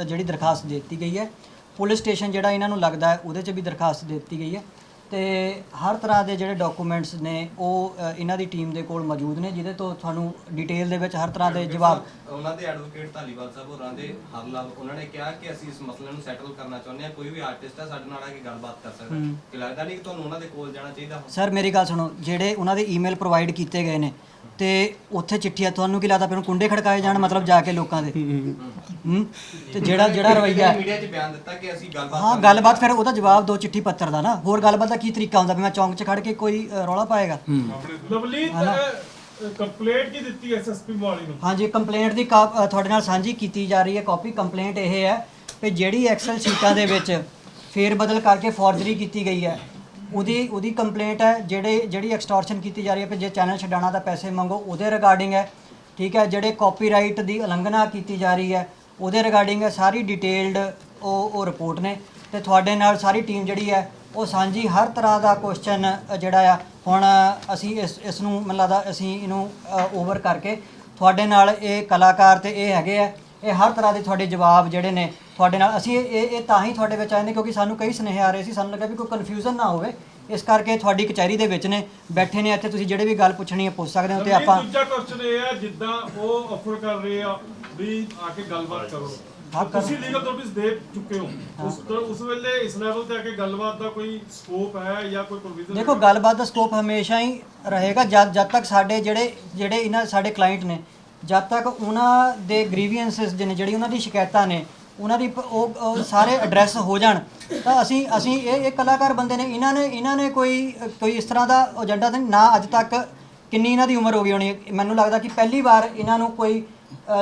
ਅ, ਜਿਹੜੀ ਦਰਖਾਸਤ ਦੇ ਦਿੱਤੀ ਗਈ ਹੈ। ਪੁਲਿਸ ਸਟੇਸ਼ਨ ਜਿਹੜਾ ਇਹਨਾਂ ਨੂੰ ਲੱਗਦਾ ਹੈ ਉਹਦੇ 'ਚ ਵੀ ਦਰਖਾਸਤ ਦੇ ਦਿੱਤੀ ਗਈ ਹੈ। ਤੇ ਹਰ ਤਰ੍ਹਾਂ ਦੇ ਜਿਹੜੇ ਡਾਕੂਮੈਂਟਸ ਨੇ ਉਹ ਅ, ਇਹਨਾਂ ਦੀ ਟੀਮ ਦੇ ਕੋਲ ਮੌਜੂਦ ਨੇ ਜਿਹਦੇ ਤੋਂ ਤੁਹਾਨੂੰ ਡਿਟੇਲ ਦੇ ਵਿੱਚ ਹਰ ਤਰ੍ਹਾਂ ਦੇ ਜਵਾਬ ਉਹਨਾਂ ਦੇ ਐਡਵੋਕੇਟ ਧਾਲੀਵਾਲ ਸਾਹਿਬ ਹੋਰਾਂ ਦੇ ਹਰਲਾਲ ਉਹਨਾਂ ਨੇ ਕਿਹਾ ਕਿ ਅਸੀਂ ਇਸ ਮਸਲੇ ਨੂੰ ਸੈਟਲ ਕਰਨਾ ਚਾਹੁੰਦੇ ਹਾਂ ਕੋਈ ਵੀ ਆਰਟਿਸਟ ਹੈ ਸਾਡੇ ਨਾਲ ਆ ਕੇ ਗੱਲਬਾਤ ਕਰ ਸਕਦਾ ਹੈ। ਕਿ ਲੱਗਦਾ ਨਹੀਂ ਕਿ ਤੁਹਾਨੂੰ ਉਹਨਾਂ ਦੇ ਕੋਲ ਜਾਣਾ ਚਾਹੀਦਾ ਸਰ ਮੇਰੀ ਗੱਲ ਸੁਣੋ ਜਿਹੜੇ ਉਹਨਾਂ ਦੇ ਈਮੇਲ ਪ੍ਰੋਵਾਈਡ ਕੀਤੇ ਗਏ ਨੇ ਤੇ ਉੱਥੇ ਚਿੱਠੀਆਂ ਤੁਹਾਨੂੰ ਕੀ ਲੱਗਦਾ ਫਿਰ ਕੁੰਡੇ ਖੜਕਾਏ ਜਾਣ ਮਤਲਬ ਜਾ ਕੇ ਲੋਕਾਂ ਦੇ? ਹੂੰ ਤੇ ਜਿਹੜਾ ਜਿਹੜਾ ਰਵਈਆ ਹੈ। ਮੀਡੀਆ 'ਚ ਬਿਆਨ ਦਿੱਤਾ ਕਿ ਅਸੀਂ ਗੱਲਬਾਤ ਹਾਂ ਕਰਨੀ ਗੱਲਬਾਤ ਫਿਰ ਉਹਦਾ ਜਵਾਬ ਦੋ ਚਿੱਠੀ ਪੱਤਰ ਦਾ ਨਾ। ਹੋਰ ਗੱਲਬਾਤ ਦਾ ਕੀ ਤਰੀਕਾ ਹੁੰਦਾ ਵੀ ਮੈਂ ਚੌਂਕ 'ਚ ਖੜ ਕੇ ਕੋਈ ਅ, ਰੌਲਾ ਪਾਏਗਾ? ਲਵਲੀ ਕੰਪਲੇਂਟ ਕੀ ਦਿੱਤੀ ਐਸਐਸਪੀ ਮੋਹਾਲੀ ਨੂੰ? ਹਾਂਜੀ ਕੰਪਲੇਂਟ ਦੀ ਅ, ਤੁਹਾਡੇ ਨਾਲ ਸਾਂਝੀ ਕੀਤੀ ਜਾ ਰਹੀ ਹੈ ਕਾਪੀ। ਕੰਪਲੇਂਟ ਇਹ ਹੈ ਕਿ ਜਿਹੜੀ ਐਕਸਲ ਸ਼ੀਟਾਂ ਦੇ ਵਿੱਚ ਫੇਰ ਬਦਲ ਕਰਕੇ ਫੋਰਜਰੀ ਕੀਤੀ ਗਈ ਹੈ। ਉਹਦੀ ਉਹਦੀ ਕੰਪਲੇਂਟ ਹੈ, ਜਿਹੜੇ ਜਿਹੜੀ ਐਕਸਟੋਰਸ਼ਨ ਕੀਤੀ ਜਾ ਰਹੀ ਹੈ ਕਿ ਜੇ ਚੈਨਲ ਛਡਾਣਾ ਤਾਂ ਪੈਸੇ ਮੰਗੋ, ਉਹਦੇ ਰਿਗਾਰਡਿੰਗ ਹੈ। ਠੀਕ ਹੈ, ਜਿਹੜੇ ਕਾਪੀਰਾਈਟ ਦੀ ਉਲੰਘਣਾ ਕੀਤੀ ਜਾ ਰਹੀ ਹੈ, ਉਹਦੇ ਰਿਗਾਰਡਿੰਗ ਹੈ, ਸਾਰੀ ਡਿਟੇਲਡ ਉਹ ਉਹ ਰਿਪੋਰਟ ਨੇ। ਤੇ ਤੁਹਾਡੇ ਨਾਲ ਸਾਰੀ ਟੀਮ ਜਿਹੜੀ ਹੈ, ਉਹ ਸਾਂਝੀ ਹਰ ਤਰ੍ਹਾਂ ਦਾ ਕੁਐਸਚਨ ਜਿਹੜਾ ਆ, ਹੁਣ ਅਸੀਂ ਇਸ ਇਸ ਨੂੰ ਮੈਨੂੰ ਲੱਗਦਾ ਅਸੀਂ ਇਹਨੂੰ ਓਵਰ ਕਰਕੇ, ਤੁਹਾਡੇ ਨਾਲ ਇਹ ਕਲਾਕਾਰ ਤੇ ਇਹ ਹੈਗੇ ਆ, ਇਹ ਹਰ ਤਰ੍ਹਾਂ ਦੇ ਤੁਹਾਡੇ ਜਵਾਬ ਜਿਹੜੇ ਨੇ ਤੁਹਾਡੇ ਨਾਲ ਅਸੀਂ ਇਹ ਇਹ ਇਹ ਤਾਂ ਹੀ ਤੁਹਾਡੇ ਵਿੱਚ ਆਏ ਨੇ ਕਿਉਂਕਿ ਸਾਨੂੰ ਕਈ ਸੁਨੇਹੇ ਆ ਰਹੇ ਸੀ ਸਾਨੂੰ ਲੱਗਾ ਵੀ ਕੋਈ ਕਨਫਿਊਜ਼ਨ ਨਾ ਹੋਵੇ। ਇਸ ਕਰਕੇ ਤੁਹਾਡੀ ਕਚਹਿਰੀ ਦੇ ਵਿੱਚ ਨੇ ਬੈਠੇ ਨੇ ਇੱਥੇ ਤੁਸੀਂ ਜਿਹੜੇ ਵੀ ਗੱਲ ਪੁੱਛਣੀ ਹੈ ਪੁੱਛ ਸਕਦੇ ਹੋ ਤੇ ਆਪਾਂ ਦੂਜਾ ਕੁਐਸਚਨ ਇਹ ਹੈ ਜਿੱਦਾਂ ਉਹ ਆਫਰ ਕਰ ਰਹੇ ਆ ਵੀ ਆ ਕੇ ਗੱਲਬਾਤ ਕਰੋ। ਹਾਂ, ਕਰ- ਤੁਸੀਂ ਲੀਗਲ ਨੋਟਿਸ ਦੇ ਚੁੱਕੇ ਹੋ। ਉਸ ਤੋਂ ਉਸ ਵੇਲੇ ਇਸ ਲੈਵਲ ਤੇ ਆ ਕੇ ਗੱਲਬਾਤ ਦਾ ਕੋਈ ਸਕੋਪ ਹੈ ਜਾਂ ਕੋਈ ਪ੍ਰੋਵੀਜ਼ਨ ਦੇਖੋ ਗੱਲਬਾਤ ਦਾ ਸਕੋਪ ਹਮੇਸ਼ਾ ਹੀ ਰਹੇਗਾ ਜਦ ਜਦ ਤੱਕ ਸਾਡੇ ਜਿਹੜੇ ਜਿਹੜੇ ਇਹਨਾਂ ਸਾਡੇ ਕਲਾਇੰਟ ਨੇ ਜਦ ਤੱਕ ਉਹਨਾਂ ਦੇ ਗ੍ਰੀਵੀਐਂਸਸ ਜਿਹਨੇ ਜਿਹੜੀ ਉਹਨਾਂ ਦੀ ਸ਼ਿਕਾਇਤਾਂ ਨੇ ਉਹਨਾਂ ਦੀ ਪ- ਉਹ ਉਹ ਸਾਰੇ ਐਡਰੈਸ ਹੋ ਜਾਣ। ਤਾਂ ਅਸੀਂ ਅਸੀਂ ਇਹ ਇਹ ਕਲਾਕਾਰ ਬੰਦੇ ਨੇ ਇਹਨਾਂ ਨੇ ਇਹਨਾਂ ਨੇ ਕੋਈ ਕੋਈ ਇਸ ਤਰ੍ਹਾਂ ਦਾ ਏਜੰਡਾ ਤਾਂ ਨਾ ਅੱਜ ਤੱਕ ਕਿੰਨੀ ਇਹਨਾਂ ਦੀ ਉਮਰ ਹੋ ਗਈ ਹੋਣੀ। ਹੈ। ਮੈਨੂੰ ਲੱਗਦਾ ਕਿ ਪਹਿਲੀ ਵਾਰ ਇਹਨਾਂ ਨੂੰ ਕੋਈ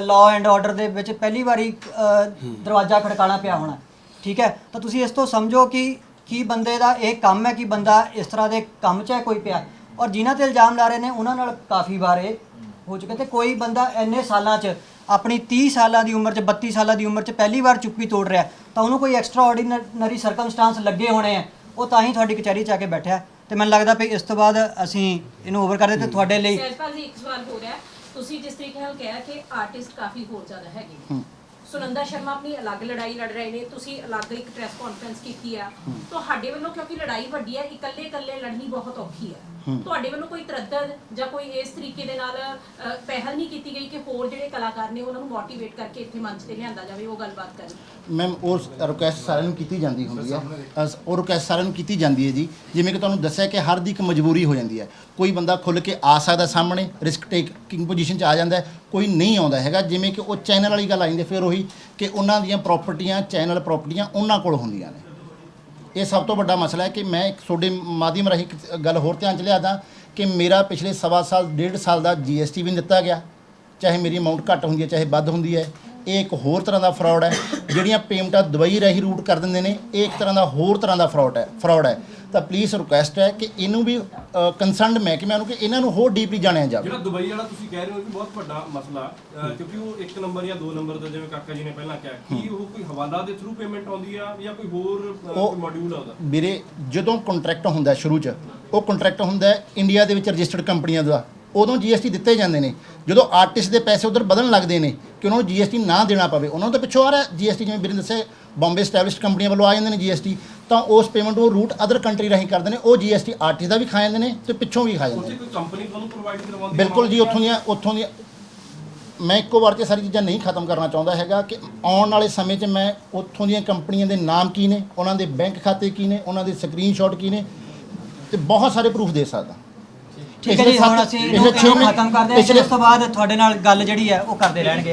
ਲਾਅ ਐਂਡ ਆਰਡਰ ਦੇ ਵਿੱਚ ਪਹਿਲੀ ਵਾਰੀ ਅ, ਦਰਵਾਜ਼ਾ ਖੜਕਾਣਾ ਪਿਆ ਹੋਣਾ। ਠੀਕ ਹੈ? ਤਾਂ ਤੁਸੀਂ ਇਸ ਤੋਂ ਸਮਝੋ ਕਿ ਕੀ ਬੰਦੇ ਦਾ ਇਹ ਕੰਮ ਹੈ ਕਿ ਬੰਦਾ ਇਸ ਤਰ੍ਹਾਂ ਦੇ ਕੰਮ 'ਚ ਹੈ ਕੋਈ ਪਿਆ। ਔਰ ਜਿਨ੍ਹਾਂ ਤੇ ਇਲਜ਼ਾਮ ਲਾ ਰਹੇ ਨੇ ਉਹਨਾਂ ਨਾਲ ਕਾਫੀ ਵਾਰ ਇਹ ਹੋ ਚੁੱਕੇ ਤੇ ਕੋਈ ਬੰਦਾ ਇੰਨੇ ਸਾਲਾਂ 'ਚ ਆਪਣੀ 30 ਸਾਲਾਂ ਦੀ ਉਮਰ 'ਚ 32 ਸਾਲਾਂ ਦੀ ਉਮਰ 'ਚ ਪਹਿਲੀ ਵਾਰ ਚੁੱਪੀ ਤੋੜ ਰਿਹਾ ਤਾਂ ਉਹਨੂੰ ਕੋਈ ਐਕਸਟਰਾ ਆਰਡੀਨਰੀ ਸਰਕਮਸਟਾਂਸ ਲੱਗੇ ਹੋਣੇ ਆ ਉਹ ਤਾਂ ਹੀ ਤੁਹਾਡੀ ਕਚਹਿਰੀ 'ਚ ਆ ਕੇ ਬੈਠਾ ਹੈ। ਤੇ ਮੈਨੂੰ ਲੱਗਦਾ ਵੀ ਇਸ ਤੋਂ ਬਾਅਦ ਅਸੀਂ ਇਹਨੂੰ ਓਵਰ ਕਰਦੇ ਤੇ ਤੁਹਾਡੇ ਲਈ ਸਹਿਜਪਾਲ ਜੀ ਇੱਕ ਸਵਾਲ ਹੋ ਰਿਹਾ। ਤੁਸੀਂ ਜਿਸ ਤਰੀਕੇ ਨਾਲ ਕਿਹਾ ਕਿ ਆਰਟਿਸਟ ਕਾਫੀ ਹੋਰ ਜ਼ਿਆਦਾ ਹੈਗੇ ਸੁਨੰਦਾ ਸ਼ਰਮਾ ਆਪਣੀ ਅਲੱਗ ਲੜਾਈ ਲੜ ਰਹੇ ਨੇ ਤੁਸੀਂ ਅਲੱਗ ਇੱਕ ਪ੍ਰੈਸ ਕਾਨਫਰੰਸ ਕੀਤੀ ਆ। ਤੁਹਾਡੇ ਵੱਲੋਂ ਕਿਉਂਕਿ ਲੜਾਈ ਵੱਡੀ ਹੈ ਇਕੱਲੇ ਇਕੱਲੇ ਲੜਨੀ ਬਹੁਤ ਔਖੀ ਹੈ। ਤੁਹਾਡੇ ਵੱਲੋਂ ਕੋਈ ਤਰੱਦਦ ਜਾਂ ਕੋਈ ਇਸ ਤਰੀਕੇ ਦੇ ਨਾਲ ਪਹਿਲ ਨਹੀਂ ਕੀਤੀ ਗਈ ਕਿ ਹੋਰ ਜਿਹੜੇ ਕਲਾਕਾਰ ਨੇ ਉਹਨਾਂ ਨੂੰ ਮੋਟੀਵੇਟ ਕਰਕੇ ਇੱਥੇ ਮੰਚ ਤੇ ਲਿਆਂਦਾ ਜਾਵੇ ਉਹ ਗੱਲਬਾਤ ਕਰਨ ਮੈਮ ਉਹ ਰਿਕੁਐਸਟ ਸਾਰਿਆਂ ਨੂੰ ਕੀਤੀ ਜਾਂਦੀ ਹੁੰਦੀ ਹੈ ਉਹ ਰਿਕੁਐਸਟ ਸਾਰਿਆਂ ਨੂੰ ਕੀਤੀ ਜਾਂਦੀ ਹੈ ਜੀ। ਜਿਵੇਂ ਕਿ ਤੁਹਾਨੂੰ ਦੱਸਿਆ ਕਿ ਹਰ ਦੀ ਇੱਕ ਮਜਬੂਰੀ ਹੋ ਜਾਂਦੀ ਹੈ। ਕੋਈ ਬੰਦਾ ਖੁੱਲ ਕੇ ਆ ਸਕਦਾ ਸਾਹਮਣੇ ਰਿਸਕ ਟੇਕਿੰਗ ਪੋਜੀਸ਼ਨ 'ਚ ਆ ਜਾਂਦਾ ਕੋਈ ਨਹੀਂ ਆਉਂਦਾ ਹੈਗਾ। ਜਿਵੇਂ ਕਿ ਉਹ ਚੈਨਲ ਵਾਲੀ ਗੱਲ ਆ ਜਾਂਦੀ ਫਿਰ ਉਹੀ ਕਿ ਉਹਨਾਂ ਦੀਆਂ ਪ੍ਰਾਪਰਟੀਆਂ ਚੈਨਲ ਪ੍ਰਾਪਰਟੀਆਂ ਉਹਨਾਂ ਕੋਲ ਹੁੰਦੀਆਂ ਨੇ। ਇਹ ਸਭ ਤੋਂ ਵੱਡਾ ਮਸਲਾ ਹੈ ਕਿ ਮੈਂ ਇੱਕ ਤੁਹਾਡੇ ਮਾਧਿਅਮ ਰਾਹੀਂ ਇੱਕ ਗੱਲ ਹੋਰ ਧਿਆਨ ਚ ਲਿਆਦਾ ਕਿ ਮੇਰਾ ਪਿਛਲੇ ਸਵਾ ਸਾਲ, ਡੇਢ ਸਾਲ ਦਾ ਜੀਐਸਟੀ ਵੀ ਦਿੱਤਾ ਗਿਆ। ਚਾਹੇ ਮੇਰੀ ਅਮਾਉਂਟ ਘੱਟ ਹੁੰਦੀ ਹੈ, ਚਾਹੇ ਵੱਧ ਹੁੰਦੀ ਹੈ। ਇਹ ਇੱਕ ਹੋਰ ਤਰ੍ਹਾਂ ਦਾ ਫਰਾਡ ਹੈ। ਜਿਹੜੀਆਂ ਪੇਮੈਂਟਾਂ ਦੁਬਈ ਰਾਹੀਂ ਰੂਟ ਕਰ ਦਿੰਦੇ ਨੇ ਇਹ ਇੱਕ ਤਰ੍ਹਾਂ ਦਾ ਹੋਰ ਤਰ੍ਹਾਂ ਦਾ ਫਰਾਡ ਹੈ ਫਰਾਡ ਹੈ। ਤਾਂ ਪਲੀਜ਼ ਰਿਕੁਐਸਟ ਹੈ ਕਿ ਇਹਨੂੰ ਵੀ ਕੰਸਰਨਡ ਮਹਿਕਮਿਆਂ ਨੂੰ ਕਿ ਇਹਨਾਂ ਨੂੰ ਹੋਰ ਡੀਪਲੀ ਜਾਣਿਆ ਜਾਵੇ। ਜਿਹੜਾ ਦੁਬਈ ਵਾਲਾ ਤੁਸੀਂ ਕਹਿ ਰਹੇ ਹੋ ਵੀ ਬਹੁਤ ਵੱਡਾ ਮਸਲਾ ਕਿਉਂਕਿ ਉਹ ਇੱਕ ਨੰਬਰ ਜਾਂ ਦੋ ਨੰਬਰ ਦਾ ਜਿਵੇਂ ਕਾਕਾ ਜੀ ਨੇ ਪਹਿਲਾਂ ਕਿਹਾ ਕੀ ਉਹ ਕੋਈ ਹਵਾਲਾ ਦੇ ਥਰੂ ਪੇਮੈਂਟ ਆਉਂਦੀ ਆ ਜਾਂ ਕੋਈ ਹੋਰ ਮੋਡਿਊਲ ਆ ਉਹਦਾ? ਵੀਰੇ ਜਦੋਂ ਕੰਟਰੈਕਟ ਹੁੰਦਾ ਸ਼ੁਰੂ 'ਚ ਉਹ ਕੰਟਰੈਕਟ ਹੁੰਦਾ ਇੰਡੀਆ ਦੇ ਵਿੱਚ ਰਜਿਸਟਰਡ ਕੰਪਨੀਆਂ ਦਾ। ਉਦੋਂ ਜੀਐਸਟੀ ਦਿੱਤੇ ਜਾਂਦੇ ਨੇ। ਜਦੋਂ ਆਰਟਿਸਟ ਦੇ ਪੈਸੇ ਉਧਰ ਵਧਣ ਲੱਗਦੇ ਨੇ ਕਿ ਉਹਨਾਂ ਨੂੰ ਜੀਐਸਟੀ ਨਾ ਦੇਣਾ ਪਵੇ। ਉਹਨਾਂ ਨੂੰ ਤਾਂ ਪਿੱਛੋਂ ਆ ਰਿਹਾ ਜੀਐਸਟੀ ਜਿਵੇਂ ਵੀਰੇ ਨੇ ਦੱਸਿਆ ਬੰਬੇ ਸਟੈਬਲਿਸ਼ਡ ਕੰਪਨੀਆਂ ਵੱਲੋਂ ਆ ਜਾਂਦੇ ਨੇ ਜੀਐਸਟੀ ਤਾਂ ਉਸ ਪੇਮੈਂਟ ਉਹ ਰੂਟ ਅਦਰ ਕੰਟਰੀ ਰਾਹੀਂ ਕਰਦੇ ਨੇ। ਉਹ ਜੀਐਸਟੀ ਆਰਟਿਸਟ ਦਾ ਵੀ ਖਾ ਜਾਂਦੇ ਨੇ ਤੇ ਪਿੱਛੋਂ ਵੀ ਖਾ ਜਾਂਦੇ ਨੇ। ਕੋਈ ਕੰਪਨੀ ਤੁਹਾਨੂੰ ਪ੍ਰੋਵਾਈਡ ਕਰਵਾਉਂਦੀ ਬਿਲਕੁਲ ਜੀ ਉੱਥੋਂ ਦੀਆਂ ਉੱਥੋਂ ਦੀਆਂ ਮੈਂ ਇੱਕੋ ਵਾਰ 'ਚ ਸਾਰੀ ਚੀਜ਼ਾਂ ਨਹੀਂ ਖਤਮ ਕਰਨਾ ਚਾਹੁੰਦਾ ਹੈਗਾ ਕਿ ਆਉਣ ਵਾਲੇ ਸਮੇਂ 'ਚ ਮੈਂ ਉੱਥੋਂ ਦੀਆਂ ਕੰਪਨੀਆਂ ਦੇ ਨਾਮ ਕੀ ਨੇ ਉਹਨਾਂ ਦੇ ਬੈਂਕ ਖਾਤੇ ਕੀ ਨੇ ਉਹਨਾਂ ਦੇ ਸਕਰੀਨਸ਼ਾਟ ਕੀ ਨੇ ਤੇ ਬਹੁਤ ਸਾਰੇ ਪ੍ਰੂਫ ਦੇ ਸਕਦਾ। ਠੀਕ ਹੈ ਜੀ ਹੁਣ ਅਸੀਂ ਇਹਨੂੰ ਖਤਮ ਕਰਦੇ ਹਾਂ ਉਸ ਤੋਂ ਬਾਅਦ ਤੁਹਾਡੇ ਨਾਲ ਗੱਲ ਜਿਹੜੀ ਹੈ ਉਹ ਕਰਦੇ ਰਹਿਣਗੇ।